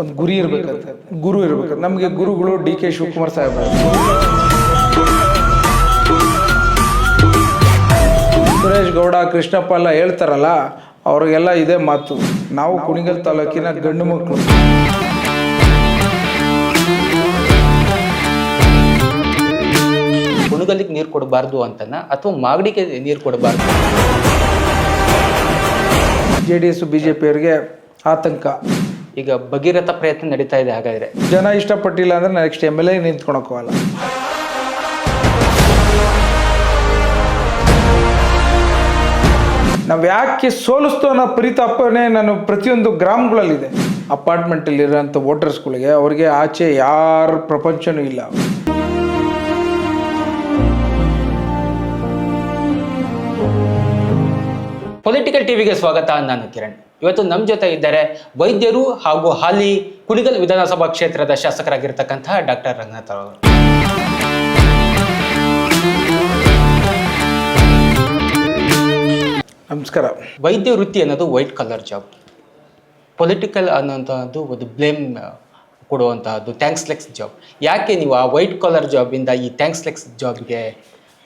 ಒಂದು ಗುರಿ ಇರ್ಬೇಕಂತ. ಗುರು ಇರ್ಬೇಕು. ನಮಗೆ ಗುರುಗಳು ಡಿ ಕೆ ಶಿವಕುಮಾರ್ ಸಾಹೇಬ್ ಸುರೇಶ್ ಗೌಡ ಕೃಷ್ಣಪ್ಪ ಎಲ್ಲ ಹೇಳ್ತಾರಲ್ಲ ಅವ್ರಿಗೆಲ್ಲ ಇದೇ ಮಾತು. ನಾವು ಕುಣಿಗಲ್ ತಾಲೂಕಿನ ಗಂಡು ಮಕ್ಕಳು ಕುಣಗಲಿಗೆ ನೀರು ಕೊಡಬಾರ್ದು ಅಂತನ? ಅಥವಾ ಮಾಗಡಿಗೆ ನೀರು ಕೊಡಬಾರ್ದು? J D S B J ಪಿಯವರಿಗೆ ಆತಂಕ. ಈಗ ಭಗೀರಥ ಪ್ರಯತ್ನ ನಡೀತಾ ಇದೆ ಹಾಗಾದ್ರೆ. ಜನ ಇಷ್ಟಪಟ್ಟಿಲ್ಲ ಅಂದ್ರೆ ನೆಕ್ಸ್ಟ್ ಎಂ ಎಲ್ ಎ ನಿಂತ್ಕೊಳಕ್ ಹೋಗಲ್ಲ. ನಾವು ಯಾಕೆ ಸೋಲಿಸ್ತು ಅನ್ನೋ ಪರಿತಾಪನೆ ನಾನು ಪ್ರತಿಯೊಂದು ಗ್ರಾಮಗಳಲ್ಲಿದೆ. ಅಪಾರ್ಟ್ಮೆಂಟಲ್ಲಿರೋಂಥ ವೋಟರ್ಸ್ಗಳಿಗೆ ಅವ್ರಿಗೆ ಆಚೆ ಯಾರ ಪ್ರಪಂಚನೂ ಇಲ್ಲ. ಪೊಲಿಟಿಕಲ್ ಟಿವಿಗೆ ಸ್ವಾಗತ ನಾನು ಕಿರಣ್. ಇವತ್ತು ನಮ್ಮ ಜೊತೆ ಇದ್ದಾರೆ ವೈದ್ಯರು ಹಾಗೂ ಹಾಲಿ ಕುಣಿಗಲ್ ವಿಧಾನಸಭಾ ಕ್ಷೇತ್ರದ ಶಾಸಕರಾಗಿರ್ತಕ್ಕಂತಹ ಡಾಕ್ಟರ್ ರಂಗನಾಥ್ ಅವರು. ನಮಸ್ಕಾರ. ವೈದ್ಯ ವೃತ್ತಿ ಅನ್ನೋದು ವೈಟ್ ಕಲರ್ ಜಾಬ್. ಪೊಲಿಟಿಕಲ್ ಅನ್ನೋಂಥದ್ದು ಒಂದು ಬ್ಲೇಮ್ ಕೊಡುವಂತಹದ್ದು ಥ್ಯಾಂಕ್ಸ್ಲೆಕ್ಸ್ ಜಾಬ್. ಯಾಕೆ ನೀವು ಆ ವೈಟ್ ಕಲರ್ ಜಾಬಿಂದ ಈ ಥ್ಯಾಂಕ್ಸ್ ಲೆಕ್ಸ್ ಜಾಬ್ಗೆ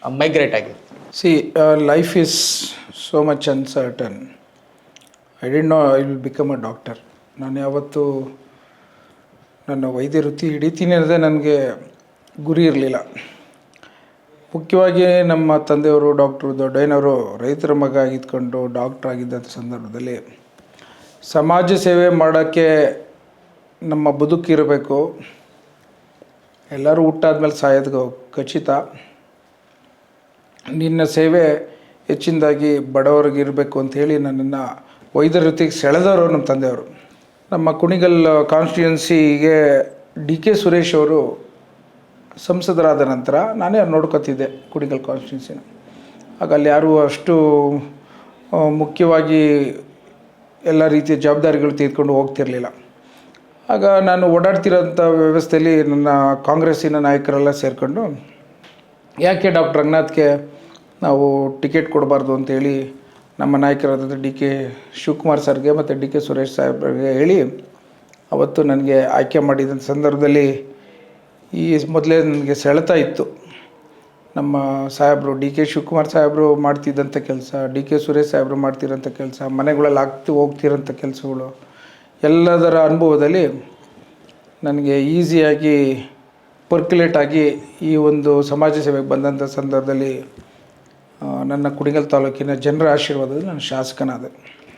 ಮೈಗ್ರೇಟ್ ಆಗಿರ್ತೀವಿ see life is so much uncertain I don't know I will become a doctor ನಾನು ಯಾವತ್ತೂ ನನ್ನ ವೈದ್ಯ ವೃತ್ತಿ ಹಿಡಿತೀನಿ ಅನ್ನೋದೇ ನನಗೆ ಗುರಿ ಇರಲಿಲ್ಲ. ಮುಖ್ಯವಾಗಿ ನಮ್ಮ ತಂದೆಯವರು, ಡಾಕ್ಟ್ರು ದೊಡ್ಡಯ್ಯನವರು ರೈತರ ಮಗ ಆಗಿದ್ಕೊಂಡು ಡಾಕ್ಟ್ರ್ ಆಗಿದ್ದಂಥ ಸಂದರ್ಭದಲ್ಲಿ ಸಮಾಜ ಸೇವೆ ಮಾಡೋಕ್ಕೆ ನಮ್ಮ ಬದುಕಿರಬೇಕು ಎಲ್ಲರೂ ಹುಟ್ಟಾದ್ಮೇಲೆ ಸಾಯೋದು ಖಚಿತ. ನಿನ್ನ ಸೇವೆ ಹೆಚ್ಚಿನದಾಗಿ ಬಡವರಿಗೆ ಇರಬೇಕು ಅಂತ ಹೇಳಿ ನನ್ನನ್ನು ವೈದ್ಯರ ಜೊತೆಗೆ ಸೆಳೆದವರು ನಮ್ಮ ತಂದೆಯವರು. ನಮ್ಮ ಕುಣಿಗಲ್ ಕಾನ್ಸ್ಟಿಟ್ಯೂನ್ಸಿಗೆ ಡಿ ಕೆ ಸುರೇಶ್ ಅವರು ಸಂಸದರಾದ ನಂತರ ನಾನೇ ನೋಡ್ಕೊತಿದ್ದೆ ಕುಣಿಗಲ್ ಕಾನ್ಸ್ಟಿಟ್ಯೂನ್ಸಿನ ಆಗ ಅಲ್ಲಿ ಯಾರೂ ಅಷ್ಟು ಮುಖ್ಯವಾಗಿ ಎಲ್ಲ ರೀತಿಯ ಜವಾಬ್ದಾರಿಗಳು ತೆಗೆದುಕೊಂಡು ಹೋಗ್ತಿರಲಿಲ್ಲ. ಆಗ ನಾನು ಓಡಾಡ್ತಿರೋಂಥ ವ್ಯವಸ್ಥೆಯಲ್ಲಿ ನನ್ನ ಕಾಂಗ್ರೆಸ್ಸಿನ ನಾಯಕರೆಲ್ಲ ಸೇರಿಕೊಂಡು, ಯಾಕೆ ಡಾಕ್ಟರ್ ರಂಗನಾಥ್ಗೆ ನಾವು ಟಿಕೆಟ್ ಕೊಡಬಾರ್ದು? ಅಂತೇಳಿ ನಮ್ಮ ನಾಯಕರಾದಂಥ ಡಿ ಕೆ ಶಿವಕುಮಾರ್ ಸರ್ಗೆ ಮತ್ತು ಡಿ ಕೆ ಸುರೇಶ್ ಸಾಹೇಬ್ರಿಗೆ ಹೇಳಿ, ಅವತ್ತು ನನಗೆ ಆಯ್ಕೆ ಮಾಡಿದಂಥ ಸಂದರ್ಭದಲ್ಲಿ ಈ ಮೊದಲೇ ನನಗೆ ಸೆಳೆತ ಇತ್ತು. ನಮ್ಮ ಸಾಹೇಬರು ಡಿ ಕೆ ಶಿವಕುಮಾರ್ ಸಾಹೇಬರು ಮಾಡ್ತಿದ್ದಂಥ ಕೆಲಸ, ಡಿ ಕೆ ಸುರೇಶ್ ಸಾಹೇಬರು ಮಾಡ್ತಿರೋಂಥ ಕೆಲಸ, ಮನೆಗಳಲ್ಲಿ ಆಗ್ತಿ ಹೋಗ್ತಿರೋಂಥ ಕೆಲಸಗಳು, ಎಲ್ಲದರ ಅನುಭವದಲ್ಲಿ ನನಗೆ ಈಸಿಯಾಗಿ, ಪರ್ಕ್ಯುಲೇಟ್ ಆಗಿ ಈ ಒಂದು ಸಮಾಜ ಸೇವೆಗೆ ಬಂದಂಥ ಸಂದರ್ಭದಲ್ಲಿ ನನ್ನ ಕುಣಿಗಲ್ ತಾಲೂಕಿನ ಜನರ ಆಶೀರ್ವಾದದಲ್ಲಿ ನಾನು ಶಾಸಕನಾದೆ.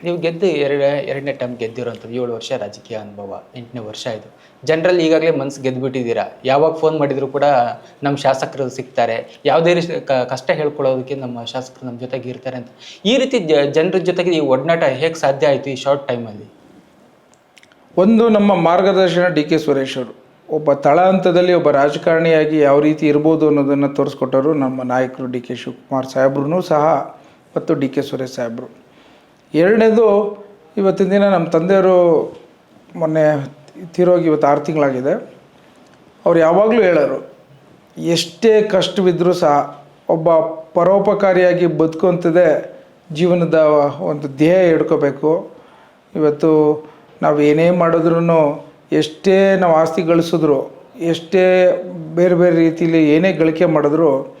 ನೀವು ಗೆದ್ದು ಎರಡು ಎರಡನೇ ಟೈಮ್ ಗೆದ್ದಿರೋಂಥದ್ದು ಏಳು ವರ್ಷ ರಾಜಕೀಯ ಅನುಭವ ಎಂಟನೇ ವರ್ಷ ಇದು. ಜನರಲ್ಲಿ ಈಗಾಗಲೇ ಮನ್ಸು ಗೆದ್ದುಬಿಟ್ಟಿದ್ದೀರಾ ಯಾವಾಗ ಫೋನ್ ಮಾಡಿದರೂ ಕೂಡ ನಮ್ಮ ಶಾಸಕರು ಸಿಗ್ತಾರೆ. ಯಾವುದೇ ರೀತಿ ಕಷ್ಟ ಹೇಳ್ಕೊಳ್ಳೋದಕ್ಕೆ ನಮ್ಮ ಶಾಸಕರು ನಮ್ಮ ಜೊತೆಗೆ ಇರ್ತಾರೆ ಅಂತ. ಈ ರೀತಿ ಜನರ ಜೊತೆಗೆ ಈ ಒಡನಾಟ ಹೇಗೆ ಸಾಧ್ಯ ಆಯಿತು ಈ ಶಾರ್ಟ್ ಟೈಮಲ್ಲಿ ಒಂದು ನಮ್ಮ ಮಾರ್ಗದರ್ಶನ ಡಿ ಕೆ ಸುರೇಶ್ ಅವರು. ಒಬ್ಬ ತಳ ಹಂತದಲ್ಲಿ ಒಬ್ಬ ರಾಜಕಾರಣಿಯಾಗಿ ಯಾವ ರೀತಿ ಇರ್ಬೋದು ಅನ್ನೋದನ್ನು ತೋರಿಸ್ಕೊಟ್ಟರು ನಮ್ಮ ನಾಯಕರು ಡಿ ಕೆ ಶಿವಕುಮಾರ್ ಸಾಹೇಬ್ರೂ ಸಹ ಮತ್ತು ಡಿ ಕೆ ಸುರೇಶ್ ಸಾಹೇಬರು. ಎರಡನೇದು ಇವತ್ತಿನ ದಿನ ನಮ್ಮ ತಂದೆಯವರು ಮೊನ್ನೆ ತೀರೋಗಿ ಇವತ್ತು ಆರು ತಿಂಗಳಾಗಿದೆ. ಅವ್ರು ಯಾವಾಗಲೂ ಹೇಳೋರು, ಎಷ್ಟೇ ಕಷ್ಟವಿದ್ದರೂ ಸಹ ಒಬ್ಬ ಪರೋಪಕಾರಿಯಾಗಿ ಬದುಕುವಂಥದ್ದೇ ಜೀವನದ ಒಂದು ಧ್ಯೇಯ ಹಿಡ್ಕೋಬೇಕು. ಇವತ್ತು ನಾವು ಏನೇ ಮಾಡಿದ್ರೂ ಎಷ್ಟೇ ನಾವು ಆಸ್ತಿ ಗಳಿಸಿದ್ರು ಎಷ್ಟೇ ಬೇರೆ ಬೇರೆ ರೀತಿಯಲ್ಲಿ ಏನೇ ಗಳಿಕೆ ಮಾಡಿದ್ರು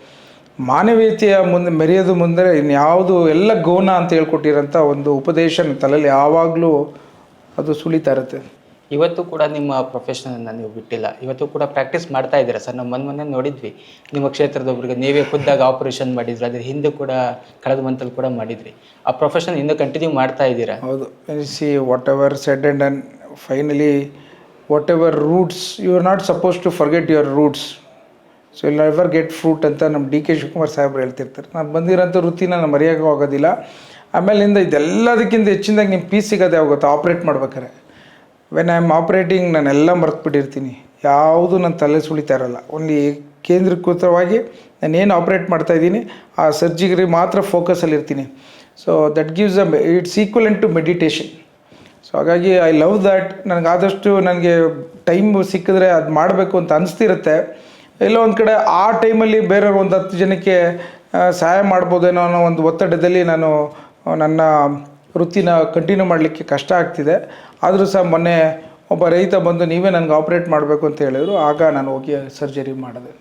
ಮಾನವೀಯತೆಯ ಮುಂದೆ ಮೆರೆಯೋದು ಮುಂದೆ ಇನ್ಯಾವುದು ಎಲ್ಲ ಗೌನ ಅಂತ ಹೇಳ್ಕೊಟ್ಟಿರೋಂಥ ಒಂದು ಉಪದೇಶ ತಲೆಯಲ್ಲಿ ಯಾವಾಗಲೂ ಅದು ಸುಳಿತಾ ಇರುತ್ತೆ. ಇವತ್ತು ಕೂಡ ನಿಮ್ಮ ಪ್ರೊಫೆಷನನ್ನು ನೀವು ಬಿಟ್ಟಿಲ್ಲ. ಇವತ್ತು ಕೂಡ ಪ್ರಾಕ್ಟೀಸ್ ಮಾಡ್ತಾ ಇದ್ದೀರಾ ಸರ್? ನಮ್ಮ ಮೊನ್ನೆ ಮೊನ್ನೆ ನೋಡಿದ್ವಿ. ನಿಮ್ಮ ಕ್ಷೇತ್ರದೊಬ್ಬರಿಗೆ ನೀವೇ ಖುದ್ದಾಗಿ ಆಪರೇಷನ್ ಮಾಡಿದ್ರಿ. ಅದ್ರ ಹಿಂದೆ ಕೂಡ ಕಳೆದ ಮಂತಲ್ಲಿ ಕೂಡ ಮಾಡಿದ್ರಿ. ಆ ಪ್ರೊಫೆಷನ್ ಇನ್ನೂ ಕಂಟಿನ್ಯೂ ಮಾಡ್ತಾ ಇದ್ದೀರಾ? ಹೌದು. See whatever said and and finally whatever roots you are not suppose to forget your roots so will ever get fruit ಅಂತ ನಮ್ಮ ಡಿ ಕೆ ಶಿವಕುಮಾರ್ ಸಾಹೇಬ್ರು ಹೇಳ್ತಿರ್ತಾರೆ. ನಾನು ಬಂದಿರೋಂಥ ವೃತ್ತಿನ ನಾನು ಮರೆಯೋಕೆ ಆಗೋದಿಲ್ಲ. ಆಮೇಲಿಂದ ಇದೆಲ್ಲದಕ್ಕಿಂತ ಹೆಚ್ಚಿನದಾಗಿ ನಿಮ್ಮ ಪೀಸ್ ಸಿಗೋದು ಯಾವಾಗ ಗೊತ್ತಾ? ಆಪ್ರೇಟ್ ಮಾಡ್ಬೇಕಾರೆ ವೆನ್ ಐ ಆಮ್ ಆಪ್ರೇಟಿಂಗ್ ನಾನೆಲ್ಲ ಮರೆತುಬಿಟ್ಟಿರ್ತೀನಿ. ಯಾವುದು ನನ್ನ ತಲೆ ಸುಳಿತಾ ಇರಲ್ಲ. ಓನ್ಲಿ ಕೇಂದ್ರೀಕೃತವಾಗಿ ನಾನೇನು ಆಪ್ರೇಟ್ ಮಾಡ್ತಾ ಇದ್ದೀನಿ, ಆ ಸರ್ಜಿಗೆ ಮಾತ್ರ ಫೋಕಸಲ್ಲಿ ಇರ್ತೀನಿ so that gives a it's equivalent to meditation ಹಾಗಾಗಿ ಐ ಲವ್ ದ್ಯಾಟ್ ನನಗೆ ಆದಷ್ಟು ನನಗೆ ಟೈಮ್ ಸಿಕ್ಕಿದ್ರೆ ಅದು ಮಾಡಬೇಕು ಅಂತ ಅನಿಸ್ತಿರುತ್ತೆ. ಎಲ್ಲೋ ಒಂದು ಕಡೆ ಆ ಟೈಮಲ್ಲಿ ಬೇರೆಯವ್ರು ಒಂದು ಹತ್ತು ಜನಕ್ಕೆ ಸಹಾಯ ಮಾಡ್ಬೋದೇನೋ ಅನ್ನೋ ಒಂದು ಒತ್ತಡದಲ್ಲಿ ನಾನು ನನ್ನ ವೃತ್ತಿನ ಕಂಟಿನ್ಯೂ ಮಾಡಲಿಕ್ಕೆ ಕಷ್ಟ ಆಗ್ತಿದೆ. ಆದರೂ ಸಹ ಮೊನ್ನೆ ಒಬ್ಬ ರೈತ ಬಂದು ನೀವೇ ನನಗೆ ಆಪ್ರೇಟ್ ಮಾಡಬೇಕು ಅಂತ ಹೇಳಿದರು. ಆಗ ನಾನು ಹೋಗಿ ಸರ್ಜರಿ ಮಾಡಿದೆ.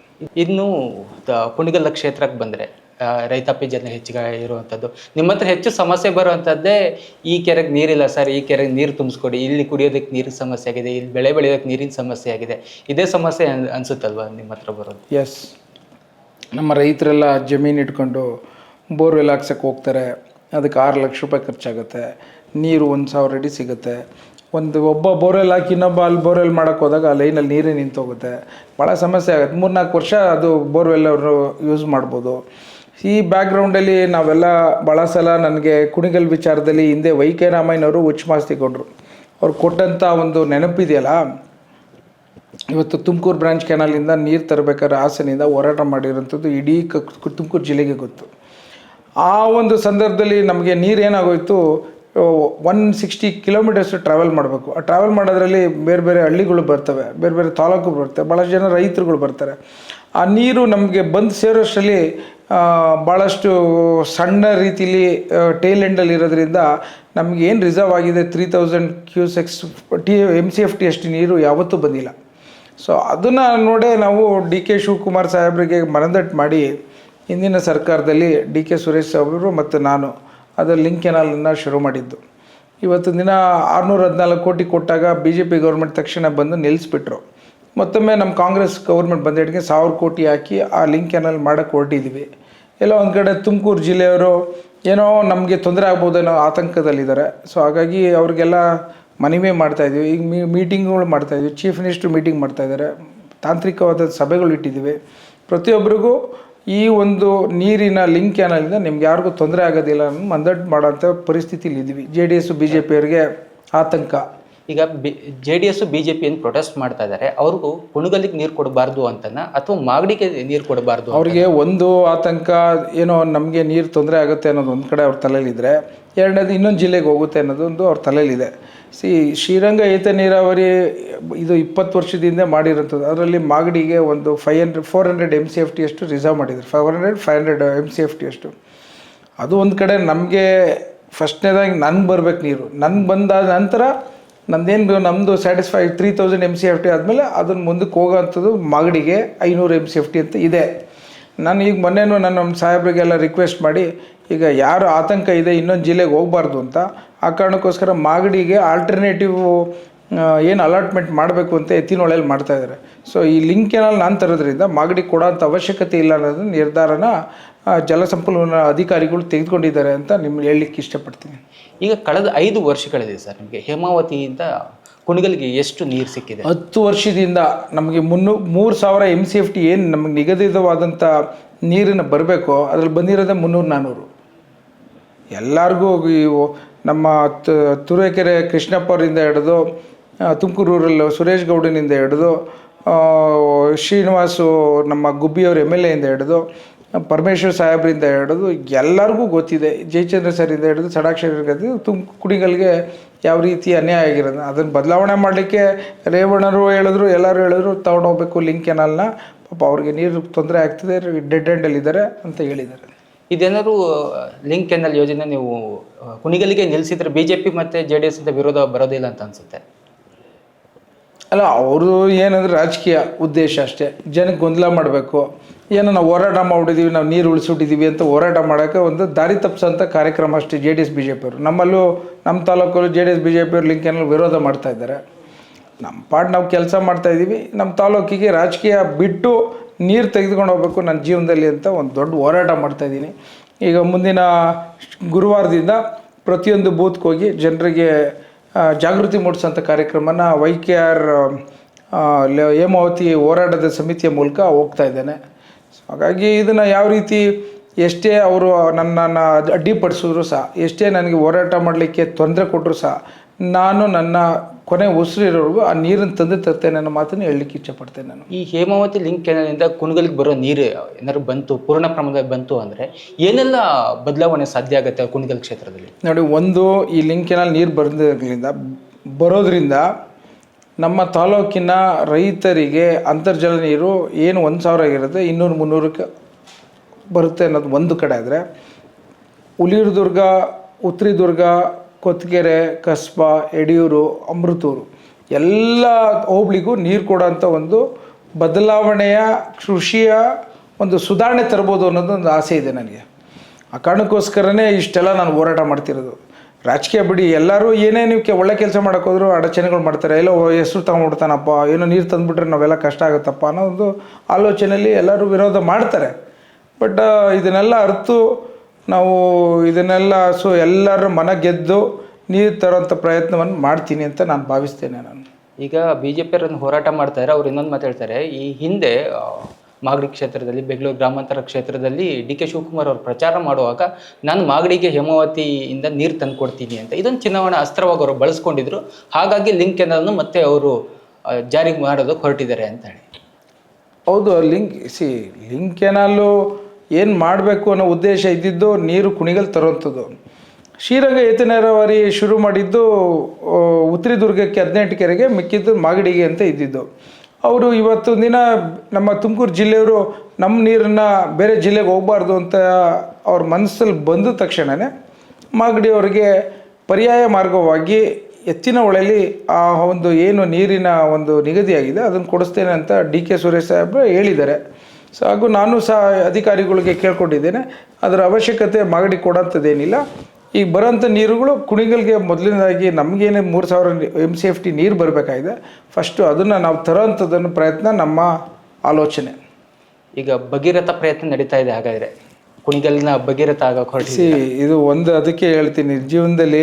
ಇನ್ನು ಕುಣಿಗಲ್ಲ ಕ್ಷೇತ್ರಕ್ಕೆ ಬಂದರೆ ರೈತಾಪಿ ಜನ ಹೆಚ್ಚಿಗೆ ಇರುವಂಥದ್ದು ನಿಮ್ಮ ಹತ್ರ ಹೆಚ್ಚು ಸಮಸ್ಯೆ ಬರುವಂಥದ್ದೇ ಈ ಕೆರೆಗೆ ನೀರಿಲ್ಲ ಸರ್. ಈ ಕೆರೆಗೆ ನೀರು ತುಂಬಿಸ್ಕೊಡಿ. ಇಲ್ಲಿ ಕುಡಿಯೋದಕ್ಕೆ ನೀರಿನ ಸಮಸ್ಯೆ ಆಗಿದೆ. ಇಲ್ಲಿ ಬೆಳೆ ಬೆಳೆಯೋದಕ್ಕೆ ನೀರಿನ ಸಮಸ್ಯೆ ಆಗಿದೆ. ಇದೇ ಸಮಸ್ಯೆ ಅನ್, ಅನ್ಸುತ್ತಲ್ವಾ ನಿಮ್ಮ ಹತ್ರ ಬರೋದು? ಎಸ್ ನಮ್ಮ ರೈತರೆಲ್ಲ ಜಮೀನು ಇಟ್ಕೊಂಡು ಬೋರ್ವೆಲ್ ಹಾಕ್ಸಕ್ಕೆ ಹೋಗ್ತಾರೆ. ಅದಕ್ಕೆ ಆರು ಲಕ್ಷ ರೂಪಾಯಿ ಖರ್ಚಾಗುತ್ತೆ. ನೀರು ಒಂದು ಸಾವಿರ ಅಡಿ ಸಿಗುತ್ತೆ. ಒಂದು ಒಬ್ಬ ಬೋರ್ವೆಲ್ ಹಾಕಿ ಇನ್ನೊಬ್ಬ ಅಲ್ಲಿ ಬೋರ್ವೆಲ್ ಮಾಡೋಕ್ಕೆ ಹೋದಾಗ ಆ ಲೈನಲ್ಲಿ ನೀರೇ ನಿಂತೋಗುತ್ತೆ. ಭಾಳ ಸಮಸ್ಯೆ ಆಗುತ್ತೆ. ಮೂರ್ನಾಲ್ಕು ವರ್ಷ ಅದು ಬೋರ್ವೆಲ್ ಅವರು ಯೂಸ್ ಮಾಡ್ಬೋದು. ಈ ಬ್ಯಾಕ್ಗ್ರೌಂಡಲ್ಲಿ ನಾವೆಲ್ಲ ಭಾಳ ಸಲ ನನಗೆ ಕುಣಿಗಲ್ ವಿಚಾರದಲ್ಲಿ ಹಿಂದೆ ವೈ ಕೆ ರಾಮಯ್ಯನವರು ಹುಚ್ಚು ಮಾಸ್ತಿ ಅವ್ರು ಕೊಟ್ಟಂಥ ಒಂದು ನೆನಪಿದೆಯಲ್ಲ? ಇವತ್ತು ತುಮಕೂರು ಬ್ರಾಂಚ್ ಕೆನಾಲಿಂದ ನೀರು ತರಬೇಕಾದ್ರೆ ಹಾಸನಿಂದ ಹೋರಾಟ ಮಾಡಿರೋಂಥದ್ದು ಇಡೀ ಕ ತುಮಕೂರು ಜಿಲ್ಲೆಗೆ ಗೊತ್ತು. ಆ ಒಂದು ಸಂದರ್ಭದಲ್ಲಿ ನಮಗೆ ನೀರು ಏನಾಗೋಯ್ತು ಒನ್ ಸಿಕ್ಸ್ಟಿ ಕಿಲೋಮೀಟರ್ಸ್ ಟ್ರಾವೆಲ್ ಮಾಡಬೇಕು. ಆ ಟ್ರಾವೆಲ್ ಮಾಡೋದ್ರಲ್ಲಿ ಬೇರೆ ಬೇರೆ ಹಳ್ಳಿಗಳು ಬರ್ತವೆ, ಬೇರೆ ಬೇರೆ ತಾಲೂಕು ಬರ್ತವೆ ಭಾಳಷ್ಟು ಜನ ರೈತರುಗಳು ಬರ್ತಾರೆ. ಆ ನೀರು ನಮಗೆ ಬಂದು ಸೇರೋಷ್ಟರಲ್ಲಿ ಭಾಳಷ್ಟು ಸಣ್ಣ ರೀತಿಲಿ ಟೇಲ್ ಎಂಡಲ್ಲಿ ಇರೋದ್ರಿಂದ ನಮಗೆ ಏನು ರಿಸರ್ವ್ ಆಗಿದೆ three thousand cusecs T M C F T ಅಷ್ಟು ನೀರು ಯಾವತ್ತೂ ಬಂದಿಲ್ಲ. ಸೊ ಅದನ್ನು ನೋಡೇ ನಾವು ಡಿ ಕೆ ಶಿವಕುಮಾರ್ ಸಾಹೇಬರಿಗೆ ಮನದಟ್ಟು ಮಾಡಿ ಹಿಂದಿನ ಸರ್ಕಾರದಲ್ಲಿ ಡಿ ಕೆ ಸುರೇಶ್ ಅವರು ಮತ್ತು ನಾನು ಅದರ ಲಿಂಕ್ ಕೆನಾಲನ್ನು ಶುರು ಮಾಡಿದ್ದು. ಇವತ್ತು ದಿನ ಆರುನೂರ ಹದಿನಾಲ್ಕು ಕೋಟಿ ಕೊಟ್ಟಾಗ ಬಿ ಜೆ ಪಿ ಗೌರ್ಮೆಂಟ್ ತಕ್ಷಣ ಬಂದು ನಿಲ್ಲಿಸ್ಬಿಟ್ರು ಮತ್ತೊಮ್ಮೆ ನಮ್ಮ ಕಾಂಗ್ರೆಸ್ ಗೌರ್ಮೆಂಟ್ ಬಂದಿಟ್ಟಿಗೆ ಸಾವಿರ ಕೋಟಿ ಹಾಕಿ ಆ ಲಿಂಕ್ ಕೆನಲ್ ಮಾಡೋಕ್ಕೆ ಹೊರಟಿದ್ವಿ. ಎಲ್ಲೋ ಒಂದು ಕಡೆ ತುಮಕೂರು ಜಿಲ್ಲೆಯವರು ಏನೋ ನಮಗೆ ತೊಂದರೆ ಆಗ್ಬೋದೇನೋ ಆತಂಕದಲ್ಲಿದ್ದಾರೆ. ಸೊ ಹಾಗಾಗಿ ಅವ್ರಿಗೆಲ್ಲ ಮನವಿ ಮಾಡ್ತಾಯಿದ್ವಿ ಈಗ ಮೀ, ಮೀಟಿಂಗ್ಗಳು ಮಾಡ್ತಾಯಿದ್ವಿ ಚೀಫ್ ಮಿನಿಸ್ಟ್ರು ಮೀಟಿಂಗ್ ಮಾಡ್ತಾಯಿದ್ದಾರೆ ತಾಂತ್ರಿಕವಾದ ಸಭೆಗಳು ಇಟ್ಟಿದ್ದೀವಿ. ಪ್ರತಿಯೊಬ್ಬರಿಗೂ ಈ ಒಂದು ನೀರಿನ ಲಿಂಕ್ ಕ್ಯಾನಲಿಂದ ನಿಮ್ಗೆ ಯಾರಿಗೂ ತೊಂದರೆ ಆಗೋದಿಲ್ಲ ಅನ್ನೋ ಮಂದಟ್ ಮಾಡೋಂಥ ಪರಿಸ್ಥಿತಿಲಿ ಇದ್ದೀವಿ. J D S, B J ಪಿಯವರಿಗೆ ಆತಂಕ. ಈಗ B J D S B J P ಏನು ಪ್ರೊಟೆಸ್ಟ್ ಮಾಡ್ತಾ ಇದ್ದಾರೆ ಅವ್ರಿಗೂ ಕುಣಗಲಿಗೆ ನೀರು ಕೊಡಬಾರ್ದು ಅಂತನ ಅಥವಾ ಮಾಗಡಿಗೆ ನೀರು ಕೊಡಬಾರ್ದು ಅವ್ರಿಗೆ ಒಂದು ಆತಂಕ, ಏನೋ ನಮಗೆ ನೀರು ತೊಂದರೆ ಆಗುತ್ತೆ ಅನ್ನೋದು ಒಂದು ಕಡೆ ಅವ್ರ ತಲೆಯಲ್ಲಿದ್ದರೆ ಎರಡನೇದು ಇನ್ನೊಂದು ಜಿಲ್ಲೆಗೆ ಹೋಗುತ್ತೆ ಅನ್ನೋದೊಂದು ಅವ್ರ ತಲೆಯಲ್ಲಿದೆ. ಸಿ, ಶ್ರೀರಂಗ ಏತ ನೀರಾವರಿ ಇದು ಇಪ್ಪತ್ತು ವರ್ಷದಿಂದ ಮಾಡಿರೋಂಥದ್ದು ಅದರಲ್ಲಿ ಮಾಗಡಿಗೆ ಒಂದು five hundred four hundred M C F T ಅಷ್ಟು ರಿಸರ್ವ್ ಮಾಡಿದ್ರು. Five hundred five hundred M C F T ಅಷ್ಟು. ಅದು ಒಂದು ಕಡೆ ನಮಗೆ ಫಸ್ಟ್ನೇದಾಗಿ ನನ್ಗೆ ಬರಬೇಕು ನೀರು. ನನ್ಗೆ ಬಂದಾದ ನಂತರ ನಂದೇನು ನಮ್ಮದು satisfy three thousand M C F T ಆದಮೇಲೆ ಅದನ್ನು ಮುಂದಕ್ಕೆ ಹೋಗೋಂಥದ್ದು ಮಾಗಡಿಗೆ ಐನೂರು ಎಂ ಸಿ ಎಫ್ ಟಿ ಅಂತ ಇದೆ. ನಾನು ಈಗ ಮೊನ್ನೆನೂ ನಾನು ನಮ್ಮ ಸಾಹೇಬ್ರಿಗೆಲ್ಲ ರಿಕ್ವೆಸ್ಟ್ ಮಾಡಿ, ಈಗ ಯಾರು ಆತಂಕ ಇದೆ ಇನ್ನೊಂದು ಜಿಲ್ಲೆಗೆ ಹೋಗಬಾರ್ದು ಅಂತ, ಆ ಕಾರಣಕ್ಕೋಸ್ಕರ ಮಾಗಡಿಗೆ ಆಲ್ಟರ್ನೇಟಿವ್ ಏನು ಅಲಾಟ್ಮೆಂಟ್ ಮಾಡಬೇಕು ಅಂತ ಎತ್ತಿನೊಳೆಯಲ್ಲಿ ಮಾಡ್ತಾಯಿದ್ದಾರೆ ಸೊ ಈ ಲಿಂಕ್ ಕೆನಾಲ್ ನಾನು ತರೋದ್ರಿಂದ ಮಾಗಡಿ ಕೊಡೋಂಥ ಅವಶ್ಯಕತೆ ಇಲ್ಲ ಅನ್ನೋದು ನಿರ್ಧಾರನ ಜಲಸಂಪನ್ಮೂಲ ಅಧಿಕಾರಿಗಳು ತೆಗೆದುಕೊಂಡಿದ್ದಾರೆ ಅಂತ ನಿಮ್ಗೆ ಹೇಳಲಿಕ್ಕೆ ಇಷ್ಟಪಡ್ತೀನಿ. ಈಗ ಕಳೆದ ಐದು ವರ್ಷಗಳಿದೆ ಸರ್ ನಿಮಗೆ ಹೇಮಾವತಿಯಿಂದ ಕುಣಿಗಲ್ಗೆ ಎಷ್ಟು ನೀರು ಸಿಕ್ಕಿದೆ? ಹತ್ತು ವರ್ಷದಿಂದ ನಮಗೆ ಮುನ್ನೂ ಮೂರು ಸಾವಿರ ಎಂ ಸಿ ಎಫ್ ಟಿ ಏನು ನಮಗೆ ನಿಗದಿತವಾದಂಥ ನೀರನ್ನು ಬರಬೇಕು ಅದ್ರಲ್ಲಿ ಬಂದಿರೋದೇ ಮುನ್ನೂರು ನಾನ್ನೂರು ಎಲ್ಲರಿಗೂ ಇವು ನಮ್ಮ ತುರೇಕೆರೆ ತುರುವೇಕೆರೆ ಕೃಷ್ಣಪ್ಪ ಅವರಿಂದ ಹಿಡಿದು ತುಮಕೂರು ಸುರೇಶ್ ಗೌಡನಿಂದ ಹಿಡಿದು ಶ್ರೀನಿವಾಸು ನಮ್ಮ ಗುಬ್ಬಿಯವ್ರ ಎಂ ಎಲ್ ಎಯಿಂದ ಹಿಡಿದು, ಪರಮೇಶ್ವರ್ ಸಾಹೇಬ್ರಿಂದ ಹಿಡಿದು ಎಲ್ಲರಿಗೂ ಗೊತ್ತಿದೆ. ಜಯಚಂದ್ರ ಸರಿಂದ ಹಿಡಿದು ಸಡಾಕ್ಷರ ತುಮ್ ಕುಡಿಗಳಿಗೆ ಯಾವ ರೀತಿ ಅನ್ಯಾಯ ಆಗಿರೋದು. ಅದನ್ನು ಬದಲಾವಣೆ ಮಾಡಲಿಕ್ಕೆ ರೇವಣ್ಣರು ಹೇಳಿದ್ರು, ಎಲ್ಲರೂ ಹೇಳಿದ್ರು ತೊಗೊಂಡೋಗ್ಬೇಕು ಲಿಂಕ್ ಕೆನಾಲ್ನ. ಪಾಪ ಅವ್ರಿಗೆ ನೀರು ತೊಂದರೆ ಆಗ್ತಿದೆ, ಡೆಡ್ ಎಂಡಲ್ಲಿದ್ದಾರೆ ಅಂತ ಹೇಳಿದ್ದಾರೆ. ಇದೇನಾದ್ರು ಲಿಂಕ್ ಕೆನಲ್ ಯೋಜನೆ ನೀವು, ಕುಣಿಗಲಿಗೆ ನಿಲ್ಲಿಸಿದ್ರೆ ಬಿ ಜೆ ಪಿ ಮತ್ತು ಜೆ ಡಿ ಎಸ್ ವಿರೋಧ ಬರೋದಿಲ್ಲ ಅಂತ ಅನ್ಸುತ್ತೆ. ಅಲ್ಲ ಅವರು ಏನಂದ್ರೆ ರಾಜಕೀಯ ಉದ್ದೇಶ ಅಷ್ಟೇ. ಜನಕ್ಕೆ ಗೊಂದಲ ಮಾಡಬೇಕು. ಏನೋ ನಾವು ಹೋರಾಟ ಮಾಡಿದ್ದೀವಿ ನಾವು ನೀರು ಉಳಿಸ್ಬಿಟ್ಟಿದ್ದೀವಿ ಅಂತ ಹೋರಾಟ ಮಾಡೋಕ್ಕೆ ಒಂದು ದಾರಿ ತಪ್ಪಿಸೋಂಥ ಕಾರ್ಯಕ್ರಮ ಅಷ್ಟೇ J D S B J ಪಿಯವರು ನಮ್ಮಲ್ಲೂ, ನಮ್ಮ ತಾಲೂಕಲ್ಲೂ J D S B J ಪಿಯವ್ರು ಲಿಂಕೇನಲ್ಲಿ ವಿರೋಧ ಮಾಡ್ತಾ ಇದ್ದಾರೆ. ನಮ್ಮ ಪಾಡ್ ನಾವು ಕೆಲಸ ಮಾಡ್ತಾ ಇದ್ದೀವಿ. ನಮ್ಮ ತಾಲೂಕಿಗೆ ರಾಜಕೀಯ ಬಿಟ್ಟು ನೀರು ತೆಗೆದುಕೊಂಡು ಹೋಗ್ಬೇಕು ನನ್ನ ಜೀವನದಲ್ಲಿ ಅಂತ ಒಂದು ದೊಡ್ಡ ಹೋರಾಟ ಮಾಡ್ತಾಯಿದ್ದೀನಿ ಈಗ ಮುಂದಿನ ಗುರುವಾರದಿಂದ ಪ್ರತಿಯೊಂದು ಬೂತ್ಗೆ ಹೋಗಿ ಜನರಿಗೆ ಜಾಗೃತಿ ಮೂಡಿಸೋಂಥ ಕಾರ್ಯಕ್ರಮನ ವೈ ಕೆ ಆರ್ ಹೇಮಾವತಿ ಹೋರಾಟದ ಸಮಿತಿಯ ಮೂಲಕ ಹೋಗ್ತಾ ಇದ್ದೇನೆ. ಹಾಗಾಗಿ ಇದನ್ನು ಯಾವ ರೀತಿ ಎಷ್ಟೇ ಅವರು ನನ್ನನ್ನು ಅಡ್ಡಿಪಡಿಸಿದ್ರು ಸಹ, ಎಷ್ಟೇ ನನಗೆ ಹೋರಾಟ ಮಾಡಲಿಕ್ಕೆ ತೊಂದರೆ ಕೊಟ್ಟರು ಸಹ ನಾನು ನನ್ನ ಕೊನೆ ಉಸಿರಿರೋರ್ಗು ಆ ನೀರನ್ನು ತಂದು ತರ್ತೇನೆ ಅನ್ನೋ ಮಾತನ್ನು ಹೇಳಲಿಕ್ಕೆ ಇಷ್ಟಪಡ್ತೇನೆ ನಾನು. ಈ ಹೇಮಾವತಿ ಲಿಂಕ್ ಕೆನಲಿಂದ ಕುಣಗಲಿಗೆ ಬರೋ ನೀರು ಏನಾದ್ರು ಬಂತು ಪೂರ್ಣ ಪ್ರಮಾಣದಲ್ಲಿ ಬಂತು ಅಂದರೆ ಏನೆಲ್ಲ ಬದಲಾವಣೆ ಸಾಧ್ಯ ಆಗುತ್ತೆ ಕುಣಗಲ್ ಕ್ಷೇತ್ರದಲ್ಲಿ? ನೋಡಿ ಒಂದು ಈ ಲಿಂಕ್ ಕೆನಲ್ ನೀರು ಬರೋದ್ರಿಂದ ಬರೋದ್ರಿಂದ ನಮ್ಮ ತಾಲೂಕಿನ ರೈತರಿಗೆ ಅಂತರ್ಜಲ ನೀರು ಏನು ಒಂದು ಸಾವಿರ ಆಗಿರುತ್ತೆ ಇನ್ನೂರು ಮುನ್ನೂರಕ್ಕೆ ಬರುತ್ತೆ ಅನ್ನೋದು ಒಂದು ಕಡೆ ಆದರೆ ಹುಲಿಯೂರುದುರ್ಗ ಉತ್ತರಿದುರ್ಗ ಕೊತ್ಗೆರೆ, ಕಸ್ಬಾ ಯಡಿಯೂರು ಅಮೃತೂರು. ಎಲ್ಲ ಹೋಬಳಿಗೂ ನೀರು ಕೊಡೋಂಥ ಒಂದು ಬದಲಾವಣೆಯ, ಕೃಷಿಯ ಒಂದು ಸುಧಾರಣೆ ತರ್ಬೋದು ಅನ್ನೋದು ಒಂದು ಆಸೆ ಇದೆ ನನಗೆ. ಆ ಕಾರಣಕ್ಕೋಸ್ಕರನೇ ಇಷ್ಟೆಲ್ಲ ನಾನು ಹೋರಾಟ ಮಾಡ್ತಿರೋದು. ರಾಜಕೀಯ ಬಿಡಿ, ಎಲ್ಲರೂ ಏನೇ ನೀವು ಒಳ್ಳೆ ಕೆಲಸ ಮಾಡೋಕೆ ಹೋದ್ರು ಅಡಚಣೆಗಳು ಮಾಡ್ತಾರೆ. ಎಲ್ಲೋ ಹೆಸರು ತಗೊಂಡ್ಬಿಡ್ತಾನಪ್ಪ, ಏನೋ ನೀರು ತಂದುಬಿಟ್ರೆ ನಾವೆಲ್ಲ ಕಷ್ಟ ಆಗುತ್ತಪ್ಪ ಅನ್ನೋ ಒಂದು ಆಲೋಚನೆಯಲ್ಲಿ ಎಲ್ಲರೂ ವಿರೋಧ ಮಾಡ್ತಾರೆ. ಬಟ್ ಇದನ್ನೆಲ್ಲ ಅರ್ತು ನಾವು ಇದನ್ನೆಲ್ಲ ಸೊ ಎಲ್ಲರ ಮನ ಗೆದ್ದು ನೀರು ತರೋಂಥ ಪ್ರಯತ್ನವನ್ನು ಮಾಡ್ತೀನಿ ಅಂತ ನಾನು ಭಾವಿಸ್ತೇನೆ ನಾನು. ಈಗ ಬಿ ಜೆ ಪಿಯರನ್ನು ಹೋರಾಟ ಮಾಡ್ತಾರೆ ಅವ್ರು ಇನ್ನೊಂದು ಮಾತಾಡ್ತಾರೆ ಈ ಹಿಂದೆ ಮಾಗಡಿ ಕ್ಷೇತ್ರದಲ್ಲಿ ಬೆಂಗಳೂರು ಗ್ರಾಮಾಂತರ ಕ್ಷೇತ್ರದಲ್ಲಿ ಡಿ ಕೆ ಶಿವಕುಮಾರ್ ಅವರು ಪ್ರಚಾರ ಮಾಡುವಾಗ ನಾನು ಮಾಗಡಿಗೆ ಹೇಮಾವತಿಯಿಂದ ನೀರು ತಂದು ಕೊಡ್ತೀನಿ ಅಂತ. ಇದೊಂದು ಚುನಾವಣಾ ಅಸ್ತ್ರವಾಗಿ ಅವರು ಬಳಸ್ಕೊಂಡಿದ್ರು. ಹಾಗಾಗಿ ಲಿಂಕ್ ಕೆನಲ್ನು ಮತ್ತೆ ಅವರು ಜಾರಿಗೆ ಮಾಡೋದಕ್ಕೆ ಹೊರಟಿದ್ದಾರೆ ಅಂತ ಹೇಳಿ. ಹೌದು ಲಿಂಕ್ ಸಿ ಲಿಂಕ್ ಕೆನಾಲು ಏನು ಮಾಡಬೇಕು ಅನ್ನೋ ಉದ್ದೇಶ ಇದ್ದಿದ್ದು ನೀರು ಕುಣಿಗಲ್ ತರುವಂಥದ್ದು. ಶ್ರೀರಂಗ ಏತ ನೀರಾವರಿ ಶುರು ಮಾಡಿದ್ದು ಆ, ಉತ್ತರಿ ದುರ್ಗಕ್ಕೆ ಹದಿನೆಂಟು ಕೆರೆಗೆ ಮಿಕ್ಕಿದ್ದು ಮಾಗಡಿಗೆ ಅಂತ ಇದ್ದಿದ್ದು. ಅವರು ಇವತ್ತು ದಿನ ನಮ್ಮ ತುಮಕೂರು ಜಿಲ್ಲೆಯವರು ನಮ್ಮ ನೀರನ್ನು ಬೇರೆ ಜಿಲ್ಲೆಗೆ ಹೋಗಬಾರ್ದು ಅಂತ ಅವ್ರ ಮನಸ್ಸಲ್ಲಿ ಬಂದ ತಕ್ಷಣವೇ ಮಾಗಡಿ ಅವರಿಗೆ ಪರ್ಯಾಯ ಮಾರ್ಗವಾಗಿ ಎತ್ತಿನ ಹೊಳೆಯಲ್ಲಿ ಆ ಒಂದು ಏನು ನೀರಿನ ಒಂದು ನಿಗದಿಯಾಗಿದೆ ಅದನ್ನು ಕೊಡಿಸ್ತೇನೆ ಅಂತ ಡಿ ಕೆ ಸುರೇಶ್ ಸಾಹೇಬ್ರು ಹೇಳಿದ್ದಾರೆ. ಸೊ ಹಾಗೂ ನಾನು ಸಹ ಅಧಿಕಾರಿಗಳಿಗೆ ಕೇಳ್ಕೊಂಡಿದ್ದೇನೆ. ಅದರ ಅವಶ್ಯಕತೆ ಮಾಗಡಿ ಕೊಡೋಂಥದ್ದೇನಿಲ್ಲ. ಈಗ ಬರೋಂಥ ನೀರುಗಳು ಕುಣಿಗಲ್ಗೆ ಮೊದಲನೇದಾಗಿ ನಮಗೇನೆ ಮೂರು ಸಾವಿರ ಎಂ ಸಿ ಎಫ್ ಟಿ ನೀರು ಬರಬೇಕಾಗಿದೆ. ಫಸ್ಟು ಅದನ್ನು ನಾವು ತರೋಂಥದ್ದನ್ನು ಪ್ರಯತ್ನ ನಮ್ಮ ಆಲೋಚನೆ. ಈಗ ಭಗೀರಥ ಪ್ರಯತ್ನ ನಡೀತಾ ಇದೆ ಹಾಗಾದರೆ. ಕುಣಿಗಲ್ನ ಭಗೀರಥ ಆಗಕ್ಕೆ ಹೊರಟಿಸಿ ಇದು ಒಂದು ಅದಕ್ಕೆ ಹೇಳ್ತೀನಿ. ಜೀವನದಲ್ಲಿ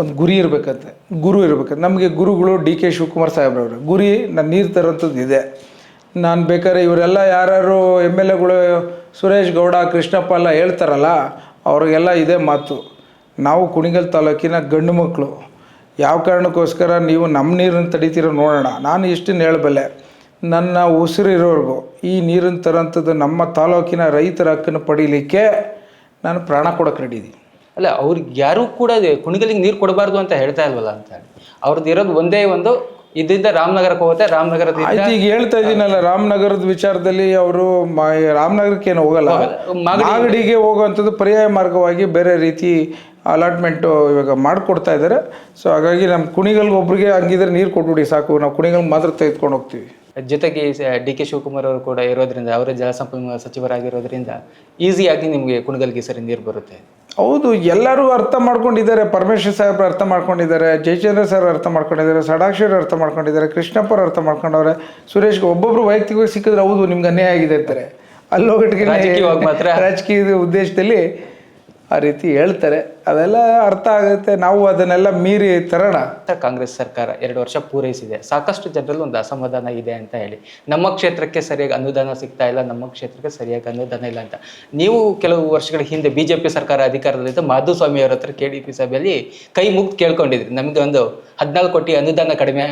ಒಂದು ಗುರಿ ಇರಬೇಕಂತೆ. ಗುರು ಇರಬೇಕಂತೆ. ನಮಗೆ ಗುರುಗಳು ಡಿ ಕೆ ಶಿವಕುಮಾರ್ ಸಾಹೇಬ್ರವರು. ಗುರಿ ನಾನು ನೀರು ತರೋಂಥದ್ದು ಇದೆ. ನಾನು ಬೇಕಾದ್ರೆ ಇವರೆಲ್ಲ ಯಾರ್ಯಾರು ಎಂ ಎಲ್ ಎಗಳು, ಸುರೇಶ್ ಗೌಡ, ಕೃಷ್ಣಪ್ಪ ಎಲ್ಲ ಹೇಳ್ತಾರಲ್ಲ, ಅವ್ರಿಗೆಲ್ಲ ಇದೇ ಮಾತು. ನಾವು ಕುಣಿಗಲ್ ತಾಲೂಕಿನ ಗಂಡು ಮಕ್ಕಳು ಯಾವ ಕಾರಣಕ್ಕೋಸ್ಕರ ನೀವು ನಮ್ಮ ನೀರನ್ನು ತಡಿತೀರೋ ನೋಡೋಣ. ನಾನು ಇಷ್ಟನ್ನು ಹೇಳಬಲ್ಲೆ. ನನ್ನ ಉಸಿರಿರೋರ್ಗು, ಈ ನೀರನ್ನು ತರೋಂಥದ್ದು ನಮ್ಮ ತಾಲೂಕಿನ ರೈತರ ಹಕ್ಕನ್ನು ಪಡೀಲಿಕ್ಕೆ ನಾನು ಪ್ರಾಣ ಕೊಡೋಕೆ ರೆಡಿ ಇದ್ದೀನಿ ಅಲ್ಲ, ಅವ್ರಿಗೆ ಯಾರೂ ಕೂಡ ಕುಣಿಗಲಿಗೆ ನೀರು ಕೊಡಬಾರ್ದು ಅಂತ ಹೇಳ್ತಾ ಇಲ್ವಲ್ಲ ಅಂತ ಹೇಳಿ. ಅವ್ರದ್ದು ಇರೋದು ಒಂದೇ ಒಂದು ಇದರಿಂದ ರಾಮನಗರಕ್ಕೆ ಹೋಗುತ್ತೆ ರಾಮನಗರದಿಂದ ಆಯ್ತು ಈಗ ಹೇಳ್ತಾ ಇದ್ದೀನಲ್ಲ ರಾಮನಗರದ ವಿಚಾರದಲ್ಲಿ ಅವರು ರಾಮನಗರಕ್ಕೆ ಏನು ಹೋಗಲ್ಲ. ಮಾಗಡಿಗೆ ಹೋಗುವಂಥದ್ದು ಪರ್ಯಾಯ ಮಾರ್ಗವಾಗಿ ಬೇರೆ ರೀತಿ ಅಲಾಟ್ಮೆಂಟು ಇವಾಗ ಮಾಡಿಕೊಡ್ತಾ ಇದ್ದಾರೆ. ಸೊ ಹಾಗಾಗಿ ನಮ್ಮ ಕುಣಿಗಲ್ಗೆ ಒಬ್ರಿಗೆ ಹಂಗಿದ್ರೆ ನೀರು ಕೊಟ್ಬಿಡಿ ಸಾಕು. ನಾವು ಕುಣಿಗಲ್ಗೆ ಮಾತ್ರ ತೆಗೆದುಕೊಂಡು ಹೋಗ್ತೀವಿ. ಜೊತೆಗೆ ಡಿ ಕೆ ಶಿವಕುಮಾರ್ ಅವರು ಕೂಡ ಇರೋದ್ರಿಂದ ಅವರೇ ಜಲಸಂಪನ್ಮೂಲ ಸಚಿವರಾಗಿರೋದ್ರಿಂದ ಈಸಿಯಾಗಿ ನಿಮಗೆ ಕುಣಿಗಲ್ಗೆ ಸರಿ ನೀರು ಬರುತ್ತೆ. ಹೌದು ಎಲ್ಲರೂ ಅರ್ಥ ಮಾಡ್ಕೊಂಡಿದ್ದಾರೆ. ಪರಮೇಶ್ವರ್ ಸಾಹೇಬ್ರು ಅರ್ಥ ಮಾಡ್ಕೊಂಡಿದ್ದಾರೆ. ಜಯಚಂದ್ರ ಸರ್ ಅರ್ಥ ಮಾಡ್ಕೊಂಡಿದ್ದಾರೆ. ಸಡಾಕ್ಷರ್ ಅರ್ಥ ಮಾಡ್ಕೊಂಡಿದ್ದಾರೆ. ಕೃಷ್ಣಪ್ಪರ್ ಅರ್ಥ ಮಾಡ್ಕೊಂಡವ್ರೆ. ಸುರೇಶ್ಗೆ ಒಬ್ಬೊಬ್ರು ವೈಯಕ್ತಿಕವಾಗಿ ಸಿಕ್ಕಿದ್ರೆ ಹೌದು ನಿಮ್ಗೆ ಅನ್ಯಾಯ ಆಗಿದೆ ಅಂತಾರೆ. ಅಲ್ಲೋಗಟ್ಟಿಗೆ ರಾಜಕೀಯ ಉದ್ದೇಶದಲ್ಲಿ ಆ ರೀತಿ ಹೇಳ್ತಾರೆ. ಅದೆಲ್ಲ ಅರ್ಥ ಆಗುತ್ತೆ. ನಾವು ಅದನ್ನೆಲ್ಲ ಮೀರಿ ತರೋಣ. ಅಂತ ಕಾಂಗ್ರೆಸ್ ಸರ್ಕಾರ ಎರಡು ವರ್ಷ ಪೂರೈಸಿದೆ. ಸಾಕಷ್ಟು ಜನರಲ್ಲಿ ಒಂದು ಅಸಮಾಧಾನ ಇದೆ ಅಂತ ಹೇಳಿ. ನಮ್ಮ ಕ್ಷೇತ್ರಕ್ಕೆ ಸರಿಯಾಗಿ ಅನುದಾನ ಸಿಗ್ತಾ ಇಲ್ಲ ನಮ್ಮ ಕ್ಷೇತ್ರಕ್ಕೆ ಸರಿಯಾಗಿ ಅನುದಾನ ಇಲ್ಲ ಅಂತ. ನೀವು ಕೆಲವು ವರ್ಷಗಳ ಹಿಂದೆ ಬಿಜೆಪಿ ಸರ್ಕಾರ ಅಧಿಕಾರದಲ್ಲಿದ್ದ ಮಾಧುಸ್ವಾಮಿ ಅವರ ಹತ್ರ ಕೆ ಡಿ ಪಿ ಸಭೆಯಲ್ಲಿ ಕೈ ಮುಗ್ದು ಕೇಳ್ಕೊಂಡಿದ್ರಿ. ನಮಗೆ ಒಂದು ಹದಿನಾಲ್ಕು ಕೋಟಿ ಅನುದಾನ ಕಡಿಮೆ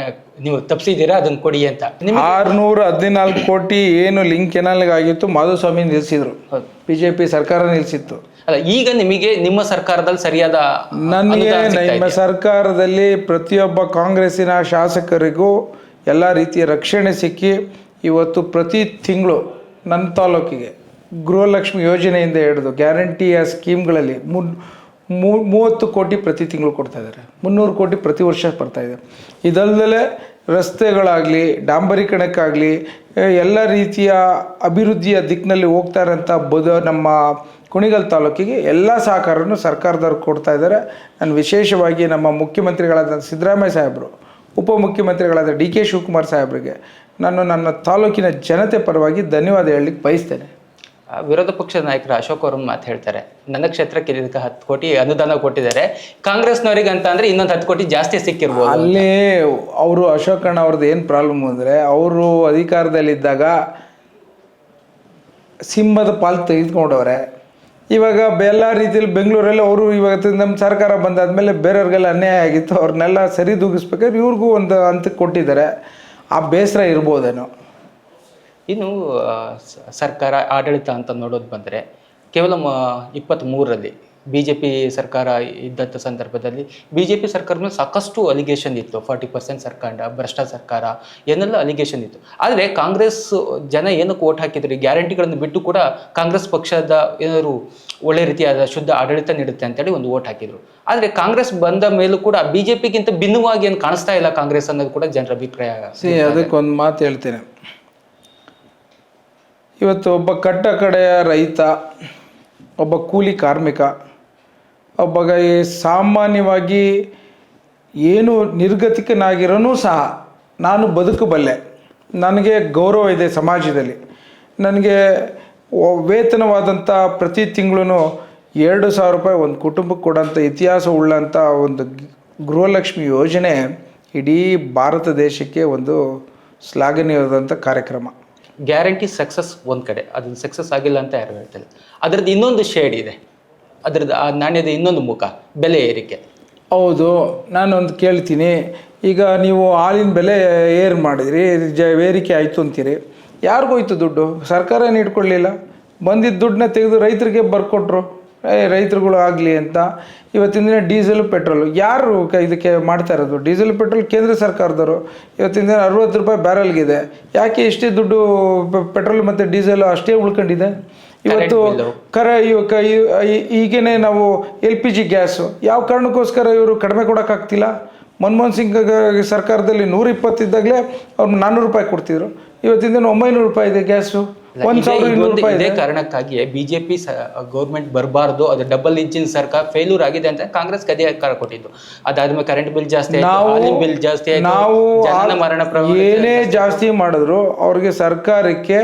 ನೀವು ತಪ್ಪಿಸಿದ್ದೀರಾ ಅದನ್ನ ಕೊಡಿ ಅಂತ. ಆರ್ನೂರ ಹದಿನಾಲ್ಕು ಕೋಟಿ ಏನು ಲಿಂಕ್ ಕೆನಾಲ್ಗೆ ಆಗಿತ್ತು ಮಾಧುಸ್ವಾಮಿ ನಿಲ್ಲಿಸಿದ್ರು. ಬಿ ಜೆ ಪಿ ಸರ್ಕಾರ ನಿಲ್ಲಿಸಿತ್ತು ಅಲ್ಲ ಈಗ ನಿಮಗೆ ನಿಮ್ಮ ಸರ್ಕಾರದಲ್ಲಿ ಸರಿಯಾದ ನನಗೆ ನಿಮ್ಮ? ಸರ್ಕಾರದಲ್ಲಿ ಪ್ರತಿಯೊಬ್ಬ ಕಾಂಗ್ರೆಸ್ಸಿನ ಶಾಸಕರಿಗೂ ಎಲ್ಲ ರೀತಿಯ ರಕ್ಷಣೆ ಸಿಕ್ಕಿ ಇವತ್ತು ಪ್ರತಿ ತಿಂಗಳು ನನ್ನ ತಾಲೂಕಿಗೆ ಗೃಹಲಕ್ಷ್ಮಿ ಯೋಜನೆಯಿಂದ ಹಿಡಿದು ಗ್ಯಾರಂಟಿಯ ಸ್ಕೀಮ್ಗಳಲ್ಲಿ ಮುನ್ ಮೂ- ಮೂವತ್ತು ಕೋಟಿ ಪ್ರತಿ ತಿಂಗಳು ಕೊಡ್ತಾ ಇದ್ದಾರೆ ಮುನ್ನೂರು ಕೋಟಿ ಪ್ರತಿ ವರ್ಷ ಬರ್ತಾ ಇದೆ ಇದಲ್ಲದೆ ರಸ್ತೆಗಳಾಗಲಿ, ಡಾಂಬರೀಕರಣಕ್ಕಾಗಲಿ ಎಲ್ಲ ರೀತಿಯ ಅಭಿವೃದ್ಧಿಯ ದಿಕ್ಕಿನಲ್ಲಿ ಹೋಗ್ತಾ ಇರೋಂಥ ಬದ ನಮ್ಮ ಕುಣಿಗಲ್ ತಾಲೂಕಿಗೆ ಎಲ್ಲ ಸಹಕಾರವನ್ನು ಸರ್ಕಾರದವ್ರು ಕೊಡ್ತಾ ಇದ್ದಾರೆ. ನಾನು ವಿಶೇಷವಾಗಿ ನಮ್ಮ ಮುಖ್ಯಮಂತ್ರಿಗಳಾದ ಸಿದ್ದರಾಮಯ್ಯ ಸಾಹೇಬರು ಉಪಮುಖ್ಯಮಂತ್ರಿಗಳಾದ ಡಿ ಕೆ ಶಿವಕುಮಾರ್ ಸಾಹೇಬರಿಗೆ ನಾನು ನನ್ನ ತಾಲೂಕಿನ ಜನತೆ ಪರವಾಗಿ ಧನ್ಯವಾದ ಹೇಳಲಿಕ್ಕೆ ಬಯಸ್ತೇನೆ. ವಿರೋಧ ಪಕ್ಷದ ನಾಯಕರು ಅಶೋಕ್ ಅವರು ಮಾತು ಹೇಳ್ತಾರೆ. ನನ್ನ ಕ್ಷೇತ್ರಕ್ಕೆ ಇದಕ್ಕೆ ಹತ್ತು ಕೋಟಿ ಅನುದಾನ ಕೊಟ್ಟಿದ್ದಾರೆ. ಕಾಂಗ್ರೆಸ್ನವ್ರಿಗೆ ಅಂತ ಅಂದ್ರೆ ಇನ್ನೊಂದು ಹತ್ತು ಕೋಟಿ ಜಾಸ್ತಿ ಸಿಕ್ಕಿರ್ಬೋದು ಅಲ್ಲಿ ಅವರು ಅಶೋಕಣ್ಣ ಅವ್ರದ್ದು ಏನು ಪ್ರಾಬ್ಲಮ್ ಅಂದರೆ, ಅವರು ಅಧಿಕಾರದಲ್ಲಿದ್ದಾಗ ಸಿಂಹದ ಪಾಲು ತೆಗೆದುಕೊಂಡವ್ರೆ. ಇವಾಗ ಎಲ್ಲ ರೀತಿಯಲ್ಲಿ ಬೆಂಗಳೂರಲ್ಲಿ ಅವರು ಇವಾಗ ನಮ್ಮ ಸರ್ಕಾರ ಬಂದಾದ್ಮೇಲೆ ಬೇರೆಯವ್ರಿಗೆಲ್ಲ ಅನ್ಯಾಯ ಆಗಿತ್ತು, ಅವ್ರನ್ನೆಲ್ಲ ಸರಿದೂಗಿಸ್ಬೇಕಾದ್ರೆ ಇವ್ರಿಗೂ ಒಂದು ಹಂತಕ್ಕೆ ಕೊಟ್ಟಿದ್ದಾರೆ. ಆ ಬೇಸರ ಇರ್ಬೋದೇನೋ. ಇನ್ನು ಸರ್ಕಾರ, ಆಡಳಿತ ಅಂತ ನೋಡೋದು ಬಂದರೆ, ಕೇವಲ ಇಪ್ಪತ್ತ್ಮೂರರಲ್ಲಿ ಬಿ ಜೆ ಪಿ ಸರ್ಕಾರ ಇದ್ದಂಥ ಸಂದರ್ಭದಲ್ಲಿ ಬಿ ಜೆ ಪಿ ಸರ್ಕಾರ ಮೇಲೆ ಸಾಕಷ್ಟು ಅಲಿಗೇಷನ್ ಇತ್ತು. ಫಾರ್ಟಿ ಪರ್ಸೆಂಟ್ ಸರ್ಕಾರ, ಭ್ರಷ್ಟ ಸರ್ಕಾರ, ಏನೆಲ್ಲ ಅಲಿಗೇಷನ್ ಇತ್ತು. ಆದರೆ ಕಾಂಗ್ರೆಸ್ ಜನ ಏನಕ್ಕೆ ಓಟ್ ಹಾಕಿದ್ರು ಗ್ಯಾರಂಟಿಗಳನ್ನು ಬಿಟ್ಟು ಕೂಡ ಕಾಂಗ್ರೆಸ್ ಪಕ್ಷದ ಏನಾದರೂ ಒಳ್ಳೆ ರೀತಿಯಾದ ಶುದ್ಧ ಆಡಳಿತ ನೀಡುತ್ತೆ ಅಂತೇಳಿ ಒಂದು ಓಟ್ ಹಾಕಿದರು. ಆದರೆ ಕಾಂಗ್ರೆಸ್ ಬಂದ ಮೇಲೂ ಕೂಡ ಬಿ ಜೆ ಪಿಗಿಂತ ಭಿನ್ನವಾಗಿ ಏನು ಕಾಣಿಸ್ತಾ ಇಲ್ಲ ಕಾಂಗ್ರೆಸ್ ಅನ್ನೋದು ಕೂಡ ಜನರ ಅಭಿಪ್ರಾಯ. ಅದಕ್ಕೊಂದು ಮಾತು ಹೇಳ್ತೇನೆ. ಇವತ್ತು ಒಬ್ಬ ಕಟ್ಟ ಕಡೆಯ ರೈತ, ಒಬ್ಬ ಕೂಲಿ ಕಾರ್ಮಿಕ, ಒಬ್ಬ ಸಾಮಾನ್ಯವಾಗಿ ಏನು ನಿರ್ಗತಿಕನಾಗಿರೋನೂ ಸಹ ನಾನು ಬದುಕಬಲ್ಲೆ ನನಗೆ ಗೌರವ ಇದೆ ಸಮಾಜದಲ್ಲಿ. ನನಗೆ ವೇತನವಾದಂಥ ಪ್ರತಿ ತಿಂಗಳು ಎರಡು ಸಾವಿರ ರೂಪಾಯಿ ಒಂದು ಕುಟುಂಬಕ್ಕೆ ಕೊಡೋಂಥ ಇತಿಹಾಸ ಉಳ್ಳಂಥ ಒಂದು ಗೃಹಲಕ್ಷ್ಮಿ ಯೋಜನೆ ಇಡೀ ಭಾರತ ದೇಶಕ್ಕೆ ಒಂದು ಶ್ಲಾಘನೀಯವಾದಂಥ ಕಾರ್ಯಕ್ರಮ. ಗ್ಯಾರಂಟಿ ಸಕ್ಸಸ್ ಒಂದು ಕಡೆ, ಅದನ್ನು ಸಕ್ಸಸ್ ಆಗಿಲ್ಲ ಅಂತ ಯಾರು ಹೇಳ್ತಾರೆ ಅದರದ್ದು ಇನ್ನೊಂದು ಶೇಡ್ ಇದೆ. ಅದರದ್ದು ಆ ನಾಣ್ಯದ ಇನ್ನೊಂದು ಮುಖ, ಬೆಲೆ ಏರಿಕೆ. ಹೌದು, ನಾನೊಂದು ಕೇಳ್ತೀನಿ. ಈಗ ನೀವು ಹಾಲಿನ ಬೆಲೆ ಏರ್ ಮಾಡಿದ್ರಿ, ಜ ಏರಿಕೆ ಆಯಿತು ಅಂತೀರಿ. ಯಾರಿಗೋಯ್ತು ದುಡ್ಡು? ಸರ್ಕಾರ ನೀಡ್ಕೊಳ್ಳಿಲ್ಲ ಬಂದಿದ್ದ ದುಡ್ಡನ್ನ ತೆಗೆದು ರೈತರಿಗೆ ಬರ್ಕೊಟ್ರು. ರೈತರುಗಳು ಆಗಲಿ ಅಂತ. ಇವತ್ತಿನ ದಿನ ಡೀಸೆಲ್ ಪೆಟ್ರೋಲು. ಯಾರು ಕ- ಇದಕ್ಕೆ ಮಾಡ್ತಾ ಇರೋದು? ಡೀಸೆಲ್ ಪೆಟ್ರೋಲ್ ಕೇಂದ್ರ ಸರ್ಕಾರದವರು. ಇವತ್ತಿನ ದಿನ ಅರವತ್ತು ರೂಪಾಯಿ ಬ್ಯಾರಲ್ಗಿದೆ. ಯಾಕೆ ಇಷ್ಟೇ ದುಡ್ಡು ಪೆಟ್ರೋಲ್ ಮತ್ತು ಡೀಸೆಲ್ ಅಷ್ಟೇ ಉಳ್ಕೊಂಡಿದೆ? ಇವತ್ತು ಕರ ಇವಾಗ ಈಗೇನೆ ನಾವು ಎಲ್ ಪಿ ಜಿ ಗ್ಯಾಸು. ಯಾವ ಕಾರಣಕ್ಕೋಸ್ಕರ ಇವರು ಕಡಿಮೆ ಕೊಡೋಕ್ಕಾಗ್ತಿಲ್ಲ? ಮನಮೋಹನ್ ಸಿಂಗ್ ಸರ್ಕಾರದಲ್ಲಿ ನೂರ ಇಪ್ಪತ್ತಿದ್ದಾಗಲೇ ಅವ್ರು ನಾನ್ನೂರು ರೂಪಾಯಿ ಕೊಡ್ತಿದ್ರು. ಇವತ್ತಿನ ದಿನ ಒಂಬೈನೂರು ರೂಪಾಯಿ ಇದೆ ಗ್ಯಾಸು. ಒಂದು ಇದೇ- ಇನ್ನೂರು ರೂಪಾಯಿ ಇದೇ ಇದೆ. ಕಾರಣಕ್ಕಾಗಿಯೇ ಬಿಜೆಪಿ ಗೌರ್ಮೆಂಟ್ ಬರಬಾರ್ದು ಅದು ಡಬಲ್ ಇಂಜಿನ್ ಸರ್ಕಾರ ಫೇಲ್ಯೂರ್ ಆಗಿದೆ ಅಂತ ಕಾಂಗ್ರೆಸ್ ಕದೇ ಅಧಿಕಾರ ಕೊಟ್ಟಿದ್ದು. ಅದಾದ್ಮೇಲೆ ಕರೆಂಟ್ ಬಿಲ್ ಜಾಸ್ತಿ ಆಯ್ತು ನಾವು ಹಾಲಿನ ಬಿಲ್ ಜಾಸ್ತಿ ಆಯ್ತು ನಾವು ಜನನ ಮರಣ ಪ್ರಮಾಣ ಏನೇ ಜಾಸ್ತಿ ಮಾಡಿದ್ರು ಅವ್ರಿಗೆ ಸರ್ಕಾರಕ್ಕೆ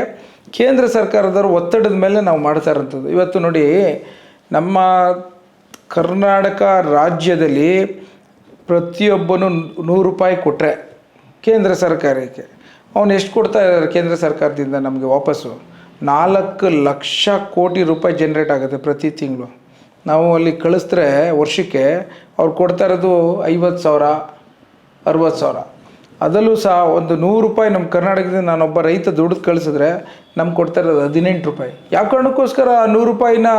ಕೇಂದ್ರ ಸರ್ಕಾರದವರು ಒತ್ತಡದ ಮೇಲೆ ನಾವು ಮಾಡ್ತಾ ಇರೋಂಥದ್ದು ಇವತ್ತು ನೋಡಿ ನಮ್ಮ ಕರ್ನಾಟಕ ರಾಜ್ಯದಲ್ಲಿ ಪ್ರತಿಯೊಬ್ಬನು ನೂರು ರೂಪಾಯಿ ಕೊಟ್ಟರೆ ಕೇಂದ್ರ ಸರ್ಕಾರಕ್ಕೆ. ಅವನು ಎಷ್ಟು ಕೊಡ್ತಾ ಇದ್ದಾರೆ ಕೇಂದ್ರ ಸರ್ಕಾರದಿಂದ ನಮಗೆ ವಾಪಸ್ಸು? ನಾಲ್ಕು ಲಕ್ಷ ಕೋಟಿ ರೂಪಾಯಿ ಜನ್ರೇಟ್ ಆಗುತ್ತೆ ಪ್ರತಿ ತಿಂಗಳು. ನಾವು ಅಲ್ಲಿ ಕಳಿಸಿದ್ರೆ ವರ್ಷಕ್ಕೆ ಅವ್ರು ಕೊಡ್ತಾ ಇರೋದು ಐವತ್ತು ಸಾವಿರ, ಅರವತ್ತು ಸಾವಿರ. ಅದರಲ್ಲೂ ಸಹ ಒಂದು ನೂರು ರೂಪಾಯಿ ನಮ್ಮ ಕರ್ನಾಟಕದಿಂದ ನಾನೊಬ್ಬ ರೈತ ದುಡ್ದು ಕಳಿಸಿದ್ರೆ ನಮ್ಗೆ ಕೊಡ್ತಾ ಇರೋದು ಹದಿನೆಂಟು ರೂಪಾಯಿ. ಯಾವ ಕಾರಣಕ್ಕೋಸ್ಕರ ಆ ನೂರು ರೂಪಾಯಿನ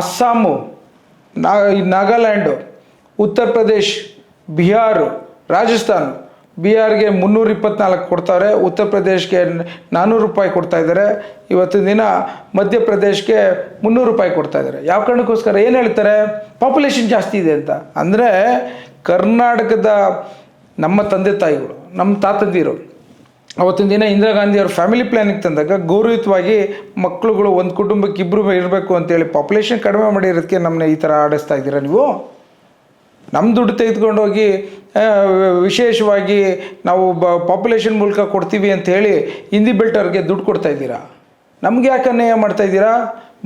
ಅಸ್ಸಾಮು ನಾಗಾಲ್ಯಾಂಡು, ಉತ್ತರ ಪ್ರದೇಶ್, ಬಿಹಾರು, ರಾಜಸ್ಥಾನ್ ಬಿಹಾರ್ಗೆ ಮುನ್ನೂರ ಇಪ್ಪತ್ನಾಲ್ಕು ಕೊಡ್ತಾರೆ, ಉತ್ತರ ಪ್ರದೇಶ್ಗೆ ನಾನ್ನೂರು ರೂಪಾಯಿ ಕೊಡ್ತಾ ಇದ್ದಾರೆ. ಇವತ್ತಿನ ದಿನ ಮಧ್ಯಪ್ರದೇಶ್ಗೆ ಮುನ್ನೂರು ರೂಪಾಯಿ ಕೊಡ್ತಾ ಇದ್ದಾರೆ. ಯಾವ ಕಾರಣಕ್ಕೋಸ್ಕರ ಏನು ಹೇಳ್ತಾರೆ? ಪಾಪ್ಯುಲೇಷನ್ ಜಾಸ್ತಿ ಇದೆ ಅಂತ. ಅಂದರೆ ಕರ್ನಾಟಕದ ನಮ್ಮ ತಂದೆ ತಾಯಿಗಳು, ನಮ್ಮ ತಾತಂದಿರು, ಅವತ್ತಿನ ದಿನ ಇಂದಿರಾ ಗಾಂಧಿ ಅವ್ರ ಫ್ಯಾಮಿಲಿ ಪ್ಲ್ಯಾನಿಗೆ ತಂದಾಗ ಗೌರವಿತವಾಗಿ ಮಕ್ಕಳುಗಳು ಒಂದು ಕುಟುಂಬಕ್ಕೆ ಇಬ್ಬರು ಇರಬೇಕು ಅಂತೇಳಿ ಪಾಪ್ಯುಲೇಷನ್ ಕಡಿಮೆ ಮಾಡಿರೋದಕ್ಕೆ ನಮ್ಮನ್ನ ಈ ಥರ ಆಡಿಸ್ತಾ ಇದ್ದೀರಾ ನೀವು? ನಮ್ಮ ದುಡ್ಡು ತೆಗೆದುಕೊಂಡು ಹೋಗಿ ವಿಶೇಷವಾಗಿ ನಾವು ಬ ಪಾಪ್ಯುಲೇಷನ್ ಮೂಲಕ ಕೊಡ್ತೀವಿ ಅಂತ ಹೇಳಿ ಹಿಂದಿ ಬೆಲ್ಟವ್ರಿಗೆ ದುಡ್ಡು ಕೊಡ್ತಾ ಇದ್ದೀರಾ? ನಮ್ಗೆ ಯಾಕೆ ಅನ್ಯಾಯ ಮಾಡ್ತಾ ಇದ್ದೀರಾ?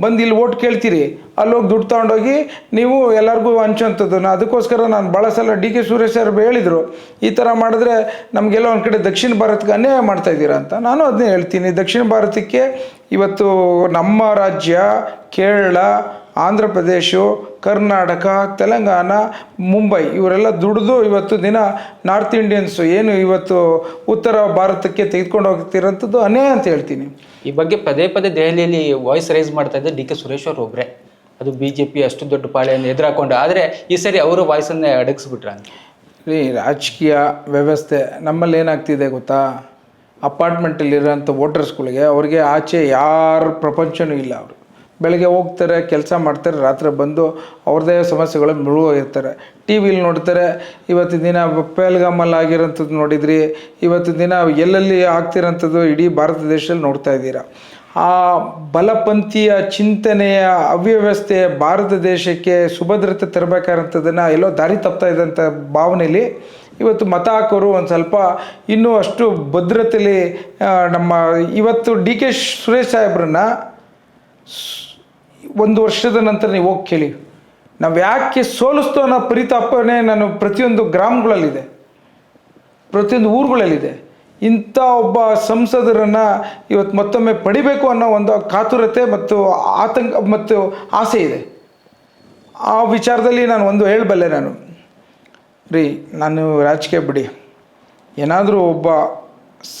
ಬಂದು ಇಲ್ಲಿ ಓಟ್ ಕೇಳ್ತೀರಿ. ಅಲ್ಲೋಗಿ ದುಡ್ಡು ತೊಗೊಂಡೋಗಿ ನೀವು ಎಲ್ಲರಿಗೂ ಹಂಚೋಂಥದ್ದು ನಾನು ಅದಕ್ಕೋಸ್ಕರ ನಾನು ಭಾಳ ಸಲ ಡಿ ಕೆ ಸುರೇಶ್ ಸರ್ ಹೇಳಿದರು, ಈ ಥರ ಮಾಡಿದ್ರೆ ನಮಗೆಲ್ಲ ಒಂದು ಕಡೆ ದಕ್ಷಿಣ ಭಾರತಕ್ಕೆ ಅನ್ಯಾಯ ಮಾಡ್ತಾ ಇದ್ದೀರಾ ಅಂತ. ನಾನು ಅದನ್ನೇ ಹೇಳ್ತೀನಿ. ದಕ್ಷಿಣ ಭಾರತಕ್ಕೆ ಇವತ್ತು ನಮ್ಮ ರಾಜ್ಯ ಕೇರಳ ಆಂಧ್ರ ಪ್ರದೇಶ ಕರ್ನಾಟಕ ತೆಲಂಗಾಣ ಮುಂಬೈ ಇವರೆಲ್ಲ ದುಡಿದು ಇವತ್ತು ದಿನ ನಾರ್ತ್ ಇಂಡಿಯನ್ಸು ಏನು ಇವತ್ತು ಉತ್ತರ ಭಾರತಕ್ಕೆ ತೆಗೆದುಕೊಂಡು ಹೋಗ್ತಿರೋಂಥದ್ದು ಅನೇ ಅಂತ ಹೇಳ್ತೀನಿ. ಈ ಬಗ್ಗೆ ಪದೇ ಪದೇ ದೆಹಲಿಯಲ್ಲಿ ವಾಯ್ಸ್ ರೈಸ್ ಮಾಡ್ತಾ ಇದ್ದ ಡಿ ಕೆ ಸುರೇಶ್ ಅವರು ಒಬ್ರೆ. ಅದು ಪಿ ಅಷ್ಟು ದೊಡ್ಡ ಪಾಳೆಯನ್ನು ಎದುರಾಕೊಂಡು ಆದರೆ ಈ ಸರಿ ಅವರು ವಾಯ್ಸನ್ನೇ ಅಡಗಿಸ್ಬಿಟ್ರೆ ಈ ರಾಜಕೀಯ ವ್ಯವಸ್ಥೆ ನಮ್ಮಲ್ಲಿ ಏನಾಗ್ತಿದೆ ಗೊತ್ತಾ? ಅಪಾರ್ಟ್ಮೆಂಟಲ್ಲಿರೋಂಥ ವೋಟರ್ಸ್ಗಳಿಗೆ ಅವ್ರಿಗೆ ಆಚೆ ಯಾರ ಪ್ರಪಂಚನೂ ಇಲ್ಲ ಅವರು. ಬೆಳಗ್ಗೆ ಹೋಗ್ತಾರೆ, ಕೆಲಸ ಮಾಡ್ತಾರೆ, ರಾತ್ರಿ ಬಂದು ಅವ್ರದ್ದೇ ಸಮಸ್ಯೆಗಳು ಮುಳುಗೋಗಿರ್ತಾರೆ. ಟಿ ವಿಲಿ ನೋಡ್ತಾರೆ, ಇವತ್ತಿನ ದಿನ ಪೇಲ್ಗಾಮಲ್ಲಿ ಆಗಿರೋಂಥದ್ದು ನೋಡಿದ್ರಿ, ಇವತ್ತಿನ ದಿನ ಎಲ್ಲೆಲ್ಲಿ ಆಗ್ತಿರೋಂಥದ್ದು ಇಡೀ ಭಾರತ ದೇಶದಲ್ಲಿ ನೋಡ್ತಾ ಇದ್ದೀರಾ? ಆ ಬಲಪಂಥೀಯ ಚಿಂತನೆಯ ಅವ್ಯವಸ್ಥೆ ಭಾರತ ದೇಶಕ್ಕೆ ಸುಭದ್ರತೆ ತರಬೇಕಾದಂಥದ್ದನ್ನು ಎಲ್ಲೋ ದಾರಿ ತಪ್ತಾ ಇದ್ದಂಥ ಭಾವನೆಯಲ್ಲಿ ಇವತ್ತು ಮತ ಹಾಕೋರು ಒಂದು ಸ್ವಲ್ಪ ಇನ್ನೂ ಅಷ್ಟು ಭದ್ರತೆಯಲ್ಲಿ ನಮ್ಮ ಇವತ್ತು ಡಿ ಕೆ ಸುರೇಶ್ ಸಾಹೇಬ್ರನ್ನ ಒಂದು ವರ್ಷದ ನಂತರ ನೀವು ಹೋಗಿ ಕೇಳಿ. ನಾವು ಯಾಕೆ ಸೋಲಿಸ್ತೋ ಅನ್ನೋ ಪರಿತಾಪನೆ ನಾನು ಪ್ರತಿಯೊಂದು ಗ್ರಾಮಗಳಲ್ಲಿದೆ. ಪ್ರತಿಯೊಂದು ಊರುಗಳಲ್ಲಿದೆ. ಇಂಥ ಒಬ್ಬ ಸಂಸದರನ್ನು ಇವತ್ತು ಮತ್ತೊಮ್ಮೆ ಪಡಿಬೇಕು ಅನ್ನೋ ಒಂದು ಕಾತುರತೆ ಮತ್ತು ಆತಂಕ ಮತ್ತು ಆಸೆ ಇದೆ. ಆ ವಿಚಾರದಲ್ಲಿ ನಾನು ಒಂದು ಹೇಳಬಲ್ಲೆ ನಾನು. ರೀ, ನಾನು ರಾಜಕೀಯ ಬಿಡಿ. ಏನಾದರೂ ಒಬ್ಬ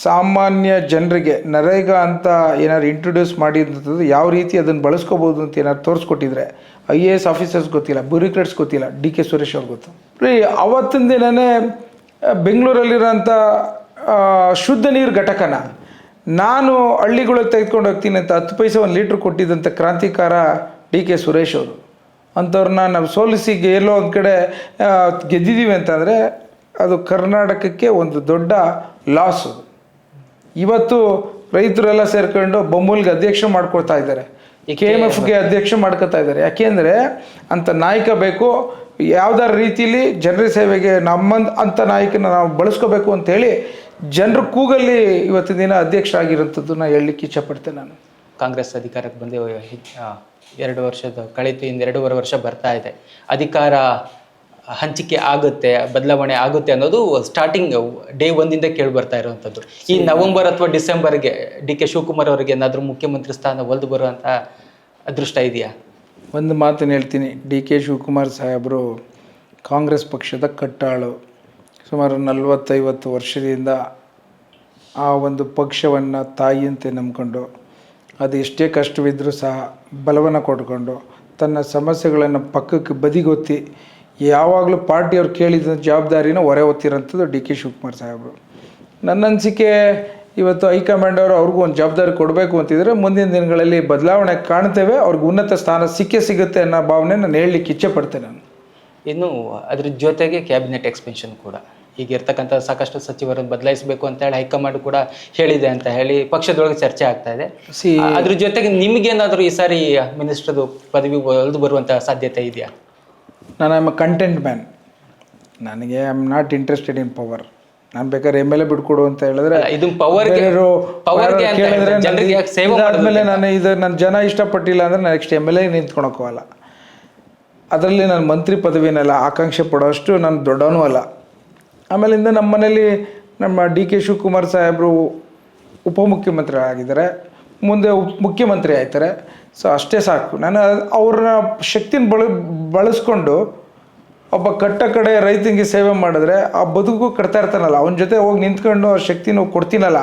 ಸಾಮಾನ್ಯ ಜನರಿಗೆ ನರೇಗಾ ಅಂತ ಏನಾದ್ರು ಇಂಟ್ರೊಡ್ಯೂಸ್ ಮಾಡಿದಂಥದ್ದು ಯಾವ ರೀತಿ ಅದನ್ನು ಬಳಸ್ಕೋಬೋದು ಅಂತ ಏನಾದ್ರು ತೋರಿಸ್ಕೊಟ್ಟಿದ್ರೆ ಐ ಎ ಎಸ್ ಆಫೀಸರ್ಸ್ ಗೊತ್ತಿಲ್ಲ ಬ್ಯೂರಿಕ್ರೇಟ್ಸ್ ಗೊತ್ತಿಲ್ಲ, ಡಿ ಕೆ ಸುರೇಶ್ ಅವ್ರಿಗೆ ಗೊತ್ತು. ರೀ, ಅವತ್ತಿನ ದಿನನೇ ಬೆಂಗಳೂರಲ್ಲಿರೋಂಥ ಶುದ್ಧ ನೀರು ಘಟಕನ ನಾನು ಹಳ್ಳಿಗಳಿಗೆ ತೆಗೆದುಕೊಂಡು ಹೋಗ್ತೀನಿ ಅಂತ ಹತ್ತು ಪೈಸೆ ಒಂದು ಲೀಟ್ರ್ ಕೊಟ್ಟಿದ್ದಂಥ ಕ್ರಾಂತಿಕಾರ ಡಿ ಕೆ ಸುರೇಶ್ ಅವರು. ಅಂಥವ್ರನ್ನ ನಾವು ಸೋಲಿಸಿ ಎಲ್ಲೋ ಒಂದು ಕಡೆ ಗೆದ್ದಿದ್ದೀವಿ ಅಂತಂದರೆ ಅದು ಕರ್ನಾಟಕಕ್ಕೆ ಒಂದು ದೊಡ್ಡ ಲಾಸ್ ಇವತ್ತು ರೈತರೆಲ್ಲ ಸೇರ್ಕೊಂಡು ಬೊಮ್ಮೂಲ್ಗೆ ಅಧ್ಯಕ್ಷ ಮಾಡ್ಕೊಳ್ತಾ ಇದ್ದಾರೆ. ಕೆ ಎಂ ಎಫ್ಗೆ ಅಧ್ಯಕ್ಷ ಮಾಡ್ಕೊತಾ ಇದ್ದಾರೆ. ಯಾಕೆಂದರೆ ಅಂಥ ನಾಯಕ ಬೇಕು ಯಾವ್ದಾರ ರೀತಿಲಿ ಜನರ ಸೇವೆಗೆ ನಮ್ಮಂದ್ ಅಂಥ ನಾಯಕನ ನಾವು ಬಳಸ್ಕೋಬೇಕು ಅಂತೇಳಿ ಜನರು ಕೂಗಲ್ಲಿ ಇವತ್ತಿನ ದಿನ ಅಧ್ಯಕ್ಷ ಆಗಿರೋಂಥದ್ದನ್ನ ಹೇಳಲಿಕ್ಕೆ ಇಚ್ಛಪಡ್ತೇನೆ ನಾನು. ಕಾಂಗ್ರೆಸ್ ಅಧಿಕಾರಕ್ಕೆ ಬಂದು ಎರಡು ವರ್ಷದ ಕಳೆದು ಇಂದ ಎರಡೂವರೆ ವರ್ಷ ಬರ್ತಾ ಇದೆ. ಅಧಿಕಾರ ಹಂಚಿಕೆ ಆಗುತ್ತೆ ಬದಲಾವಣೆ ಆಗುತ್ತೆ ಅನ್ನೋದು ಸ್ಟಾರ್ಟಿಂಗ್ ಡೇ ಒಂದಿಂದ ಕೇಳಿ ಬರ್ತಾ ಇರುವಂಥದ್ದು. ಈ ನವೆಂಬರ್ ಅಥವಾ ಡಿಸೆಂಬರ್ಗೆ ಡಿ ಕೆ ಶಿವಕುಮಾರ್ ಅವರಿಗೆ ಏನಾದರೂ ಮುಖ್ಯಮಂತ್ರಿ ಸ್ಥಾನ ಒಲಿದು ಬರುವಂಥ ಅದೃಷ್ಟ ಇದೆಯಾ? ಒಂದು ಮಾತನ್ನು ಹೇಳ್ತೀನಿ. ಡಿ ಕೆ ಶಿವಕುಮಾರ್ ಸಾಹೇಬರು ಕಾಂಗ್ರೆಸ್ ಪಕ್ಷದ ಕಟ್ಟಾಳು. ಸುಮಾರು ನಲವತ್ತೈವತ್ತು ವರ್ಷದಿಂದ ಆ ಒಂದು ಪಕ್ಷವನ್ನು ತಾಯಿಯಂತೆ ನಂಬಿಕೊಂಡು ಅದು ಎಷ್ಟೇ ಕಷ್ಟವಿದ್ದರೂ ಸಹ ಬಲವನ್ನು ಕೊಟ್ಕೊಂಡು ತನ್ನ ಸಮಸ್ಯೆಗಳನ್ನು ಪಕ್ಕಕ್ಕೆ ಬದಿಗೊತ್ತಿ ಯಾವಾಗಲೂ ಪಾರ್ಟಿಯವ್ರು ಕೇಳಿದ ಜವಾಬ್ದಾರಿನ ಹೊರೆ ಹೊತ್ತಿರೋಂಥದ್ದು ಡಿ ಕೆ ಶಿವಕುಮಾರ್ ಸಾಹೇಬರು. ನನ್ನ ಅನಿಸಿಕೆ ಇವತ್ತು ಹೈಕಮಾಂಡ್ ಅವರು ಅವ್ರಿಗೂ ಒಂದು ಜವಾಬ್ದಾರಿ ಕೊಡಬೇಕು ಅಂತಿದ್ರೆ ಮುಂದಿನ ದಿನಗಳಲ್ಲಿ ಬದಲಾವಣೆ ಕಾಣ್ತೇವೆ ಅವ್ರಿಗೆ ಉನ್ನತ ಸ್ಥಾನ ಸಿಕ್ಕೇ ಸಿಗುತ್ತೆ ಅನ್ನೋ ಭಾವನೆ ನಾನು ಹೇಳಲಿಕ್ಕೆ ಇಚ್ಛೆ ಪಡ್ತೇನೆ ನಾನು. ಇನ್ನು ಅದ್ರ ಜೊತೆಗೆ ಕ್ಯಾಬಿನೆಟ್ ಎಕ್ಸ್ಪೆನ್ಷನ್ ಕೂಡ. ಈಗ ಇರ್ತಕ್ಕಂಥ ಸಾಕಷ್ಟು ಸಚಿವರನ್ನು ಬದಲಾಯಿಸಬೇಕು ಅಂತ ಹೇಳಿ ಹೈಕಮಾಂಡ್ ಕೂಡ ಹೇಳಿದೆ ಅಂತ ಹೇಳಿ ಪಕ್ಷದೊಳಗೆ ಚರ್ಚೆ ಆಗ್ತಾ ಇದೆ. ಅದ್ರ ಜೊತೆಗೆ ನಿಮಗೇನಾದರೂ ಈ ಸಾರಿ ಮಿನಿಸ್ಟರ್ದು ಪದವಿ ಒಲ್ದು ಬರುವಂತ ಸಾಧ್ಯತೆ ಇದೆಯಾ? ನಾನು ಐಮ್ ಅ ಕಂಟೆಂಟ್ ಮ್ಯಾನ್ ನನಗೆ I am not interested in power ನಾನು ಬೇಕಾದ್ರೆ ಎಂ ಎಲ್ ಎ ಬಿಟ್ಕೊಡು ಅಂತ ಹೇಳಿದ್ರೆ ಇದು ಪವರ್ಗೆ ಪವರ್ ಪವರ್ಗೆ ಅಂತ ಕೇಳಿದ್ರೆ ಹೇಳಿದ್ರೆ ಜನರಿಗೆ ಯಾಕೆ ಸೇವೆ ಆದಮೇಲೆ ನಾನು ಇದು ನನ್ನ ಜನ ಇಷ್ಟಪಟ್ಟಿಲ್ಲ ಅಂದರೆ ನೆಕ್ಸ್ಟ್ ಎಂ ಎಲ್ ಎ ನಿಂತ್ಕೊಳಕ್ಕೂ ಅದರಲ್ಲಿ ನಾನು ಮಂತ್ರಿ ಪದವಿನೆಲ್ಲ ಆಕಾಂಕ್ಷೆ ಪಡೋಷ್ಟು ನಾನು ದೊಡ್ಡವನೂ ಅಲ್ಲ. ಆಮೇಲಿಂದ ನಮ್ಮ ಮನೇಲಿ ನಮ್ಮ ಡಿ ಕೆ ಶಿವಕುಮಾರ್ ಸಾಹೇಬರು ಉಪಮುಖ್ಯಮಂತ್ರಿ ಆಗಿದ್ದಾರೆ ಮುಂದೆ ಉಪ ಮುಖ್ಯಮಂತ್ರಿ ಆಯ್ತಾರೆ. ಸೊ ಅಷ್ಟೇ ಸಾಕು. ನಾನು ಅವ್ರನ್ನ ಶಕ್ತಿನ ಬಳ, ಬಳಸ್ಕೊಂಡು ಒಬ್ಬ ಕಟ್ಟ ಕಡೆ ರೈತನಿಗೆ ಸೇವೆ ಮಾಡಿದ್ರೆ ಆ ಬದುಕು ಕಟ್ತಾ ಇರ್ತಾನಲ್ಲ. ಅವನ ಜೊತೆ ಹೋಗಿ ನಿಂತ್ಕೊಂಡು ಆ ಶಕ್ತಿನ ಕೊಡ್ತೀನಲ್ಲ.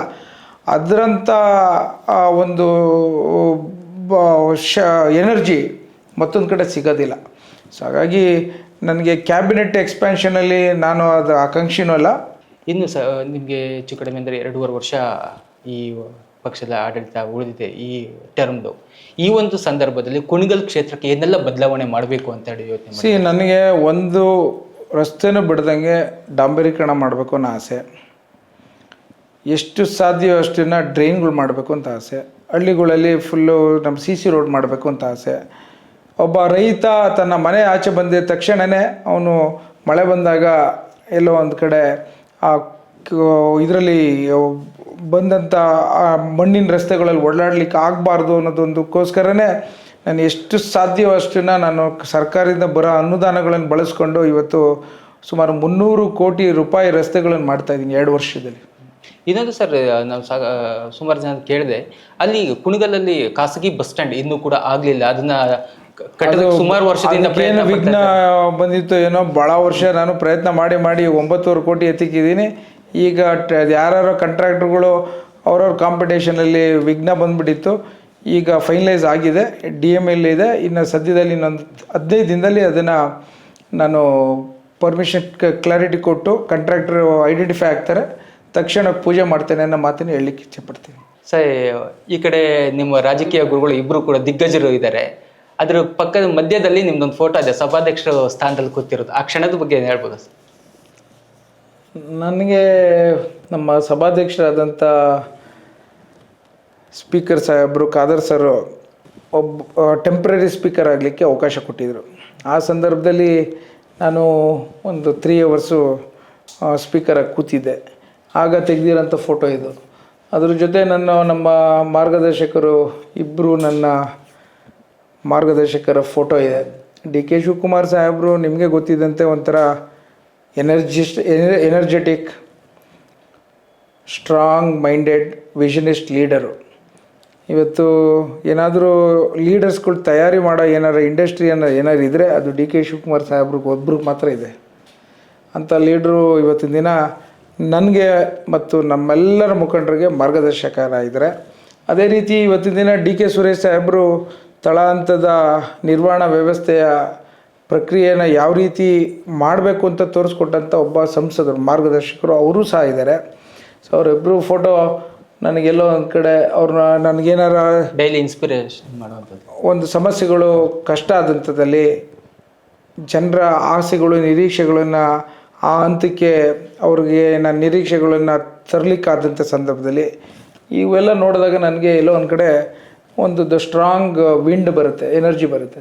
ಅದರಂಥ ಒಂದು ಶ, ಎನರ್ಜಿ ಮತ್ತೊಂದು ಕಡೆ ಸಿಗೋದಿಲ್ಲ. ಸೊ ಹಾಗಾಗಿ ನನಗೆ ಕ್ಯಾಬಿನೆಟ್ ಎಕ್ಸ್ಪ್ಯಾನ್ಷನಲ್ಲಿ ನಾನು ಅದು ಆಕಾಂಕ್ಷಿನೂ ಅಲ್ಲ. ಇನ್ನು ಸ, ನಿಮಗೆ ಹೆಚ್ಚು ಕಡಿಮೆ ಅಂದರೆ ಎರಡೂವರೆ ವರ್ಷ ಈ ಪಕ್ಷದ ಆಡಳಿತ ಉಳಿದಿದೆ ಈ ಟರ್ಮ್ದು. ಈ ಒಂದು ಸಂದರ್ಭದಲ್ಲಿ ಕುಣಿಗಲ್ ಕ್ಷೇತ್ರಕ್ಕೆ ಏನೆಲ್ಲ ಬದಲಾವಣೆ ಮಾಡಬೇಕು ಅಂತ ಹೇಳಿ ಯೋಚನೆ ಸಿ ನನಗೆ ಒಂದು ರಸ್ತೆನೂ ಬಿಡ್ದಂಗೆ ಡಾಂಬರೀಕರಣ ಮಾಡಬೇಕು ಅನ್ನೋ ಆಸೆ. ಎಷ್ಟು ಸಾಧ್ಯವೋ ಅಷ್ಟನ್ನು ಡ್ರೈನ್ಗಳು ಮಾಡಬೇಕು ಅಂತ ಆಸೆ. ಹಳ್ಳಿಗಳಲ್ಲಿ ಫುಲ್ಲು ನಮ್ಮ ಸಿ ಸಿ ರೋಡ್ ಮಾಡಬೇಕು ಅಂತ ಆಸೆ. ಒಬ್ಬ ರೈತ ತನ್ನ ಮನೆ ಆಚೆ ಬಂದಿದ ತಕ್ಷಣವೇ ಅವನು ಮಳೆ ಬಂದಾಗ ಎಲ್ಲೋ ಒಂದು ಕಡೆ ಆ ಇದರಲ್ಲಿ ಬಂದಂಥ ಆ ಮಣ್ಣಿನ ರಸ್ತೆಗಳಲ್ಲಿ ಓಡಾಡ್ಲಿಕ್ಕೆ ಆಗಬಾರ್ದು ಅನ್ನೋದೊಂದಕ್ಕೋಸ್ಕರನೇ ನಾನು ಎಷ್ಟು ಸಾಧ್ಯವೋ ಅಷ್ಟನ್ನ ನಾನು ಸರ್ಕಾರದಿಂದ ಬರೋ ಅನುದಾನಗಳನ್ನು ಬಳಸ್ಕೊಂಡು ಇವತ್ತು ಸುಮಾರು ಮುನ್ನೂರು ಕೋಟಿ ರೂಪಾಯಿ ರಸ್ತೆಗಳನ್ನು ಮಾಡ್ತಾ ಇದ್ದೀನಿ ಎರಡು ವರ್ಷದಲ್ಲಿ. ಇನ್ನೊಂದು ಸರ್ ನಾವು ಸಾ ಸುಮಾರು ಜನ ಕೇಳಿದೆ ಅಲ್ಲಿ ಕುಣಿಗಲಲ್ಲಿ ಖಾಸಗಿ ಬಸ್ ಸ್ಟ್ಯಾಂಡ್ ಇನ್ನೂ ಕೂಡ ಆಗಲಿಲ್ಲ ಅದನ್ನ ಕಟ್ಟಿದ ಸುಮಾರು ವರ್ಷದಿಂದ ಪ್ರಯತ್ನ ವಿಘ್ನ ಬಂದಿತ್ತು ಏನೋ ಭಾಳ ವರ್ಷ ನಾನು ಪ್ರಯತ್ನ ಮಾಡಿ ಮಾಡಿ ಒಂಬತ್ತುವರೆ ಕೋಟಿ ಎತ್ತಿಕ್ಕಿದ್ದೀನಿ. ಈಗ ಯಾರ್ಯಾರೋ ಕಂಟ್ರಾಕ್ಟ್ರುಗಳು ಅವ್ರವ್ರ ಕಾಂಪಿಟೇಷನಲ್ಲಿ ವಿಘ್ನ ಬಂದ್ಬಿಟ್ಟಿತ್ತು. ಈಗ ಫೈನಲೈಸ್ ಆಗಿದೆ ಡಿ ಎಂ ಎಲ್ ಇದೆ. ಇನ್ನು ಸದ್ಯದಲ್ಲಿ ಇನ್ನೊಂದು ಹದಿನೈದು ದಿನದಲ್ಲಿ ಅದನ್ನು ನಾನು ಪರ್ಮಿಷನ್ ಕ್ಲಾರಿಟಿ ಕೊಟ್ಟು ಕಂಟ್ರಾಕ್ಟರ್ ಐಡೆಂಟಿಫೈ ಆಗ್ತಾರೆ. ತಕ್ಷಣ ಪೂಜೆ ಮಾಡ್ತೇನೆ ಅನ್ನೋ ಮಾತನ್ನು ಹೇಳಲಿಕ್ಕೆ ಇಚ್ಛೆಪಡ್ತೀನಿ ಸರ್, ಈ ಕಡೆ ನಿಮ್ಮ ರಾಜಕೀಯ ಗುರುಗಳು ಇಬ್ಬರು ಕೂಡ ದಿಗ್ಗಜರು ಇದ್ದಾರೆ. ಅದರ ಪಕ್ಕದ ಮಧ್ಯದಲ್ಲಿ ನಿಮ್ದೊಂದು ಫೋಟೋ ಇದೆ. ಸಭಾಧ್ಯಕ್ಷರ ಸ್ಥಾನದಲ್ಲಿ ಕೂತಿರೋದು. ಆ ಕ್ಷಣದ ಬಗ್ಗೆ ಹೇಳ್ಬೋದು ಸರ್? ನನಗೆ ನಮ್ಮ ಸಭಾಧ್ಯಕ್ಷರಾದಂಥ ಸ್ಪೀಕರ್ ಸಾಹೇಬರು ಖಾದರ್ ಸರ್ ಒಬ್ಬ ಟೆಂಪ್ರರಿ ಸ್ಪೀಕರ್ ಆಗಲಿಕ್ಕೆ ಅವಕಾಶ ಕೊಟ್ಟಿದ್ದರು ಆ ಸಂದರ್ಭದಲ್ಲಿ ನಾನು ಒಂದು ತ್ರೀ ಅವರ್ಸು ಸ್ಪೀಕರಾಗಿ ಕೂತಿದ್ದೆ. ಆಗ ತೆಗೆದಿರೋಂಥ ಫೋಟೋ ಇದು. ಅದ್ರ ಜೊತೆ ನನ್ನ ನಮ್ಮ ಮಾರ್ಗದರ್ಶಕರು ಇಬ್ಬರು ನನ್ನ ಮಾರ್ಗದರ್ಶಕರ ಫೋಟೋ ಇದೆ. ಡಿ ಕೆ ಶಿವಕುಮಾರ್ ಸಾಹೇಬರು ನಿಮಗೆ ಗೊತ್ತಿದ್ದಂತೆ ಒಂಥರ energist energetic strong minded visionist leader ಇವತ್ತು ಏನಾದರೂ ಲೀಡರ್ಸ್ಗಳು ತಯಾರಿ ಮಾಡೋ ಏನಾರು ಇಂಡಸ್ಟ್ರಿ ಅನ್ನೋ ಏನಾರು ಇದ್ದರೆ ಅದು ಡಿ ಕೆ ಶಿವಕುಮಾರ್ ಸಾಹೇಬ್ರಿಗೆ, ಒಬ್ರಿಗೆ ಮಾತ್ರ ಇದೆ. ಅಂಥ ಲೀಡ್ರು ಇವತ್ತಿನ ದಿನ ನನಗೆ ಮತ್ತು ನಮ್ಮೆಲ್ಲರ ಮುಖಂಡರಿಗೆ ಮಾರ್ಗದರ್ಶಕರಾಗಿದ್ದಾರೆ ಅದೇ ರೀತಿ ಇವತ್ತಿನ ದಿನ ಡಿ ಕೆ ಸುರೇಶ್ ಸಾಹೇಬರು ತಳಹಂತದ ನಿರ್ವಹಣಾ ವ್ಯವಸ್ಥೆಯ ಪ್ರಕ್ರಿಯೆನ ಯಾವ ರೀತಿ ಮಾಡಬೇಕು ಅಂತ ತೋರಿಸ್ಕೊಟ್ಟಂಥ ಒಬ್ಬ ಸಂಸದರು ಮಾರ್ಗದರ್ಶಕರು ಅವರೂ ಸಹ ಇದ್ದಾರೆ ಸೊ ಅವರಿಬ್ಬರು ಫೋಟೋ ನನಗೆಲ್ಲೋ ಒಂದು ಕಡೆ ಅವ್ರನ್ನ ನನಗೇನಾರ ಡೈಲಿ ಇನ್ಸ್ಪಿರೇಷನ್ ಮಾಡುವಂಥದ್ದು. ಒಂದು ಸಮಸ್ಯೆಗಳು ಕಷ್ಟ ಆದಂಥದ್ದಲ್ಲಿ ಜನರ ಆಸೆಗಳು ನಿರೀಕ್ಷೆಗಳನ್ನು ಆ ಹಂತಕ್ಕೆ ಅವ್ರಿಗೆ ನನ್ನ ನಿರೀಕ್ಷೆಗಳನ್ನು ತರಲಿಕ್ಕಾದಂಥ ಸಂದರ್ಭದಲ್ಲಿ ಇವೆಲ್ಲ ನೋಡಿದಾಗ ನನಗೆ ಎಲ್ಲೋ ಒಂದು ಕಡೆ ಒಂದು ದ ಸ್ಟ್ರಾಂಗ್ ವಿಂಡ್ ಬರುತ್ತೆ ಎನರ್ಜಿ ಬರುತ್ತೆ.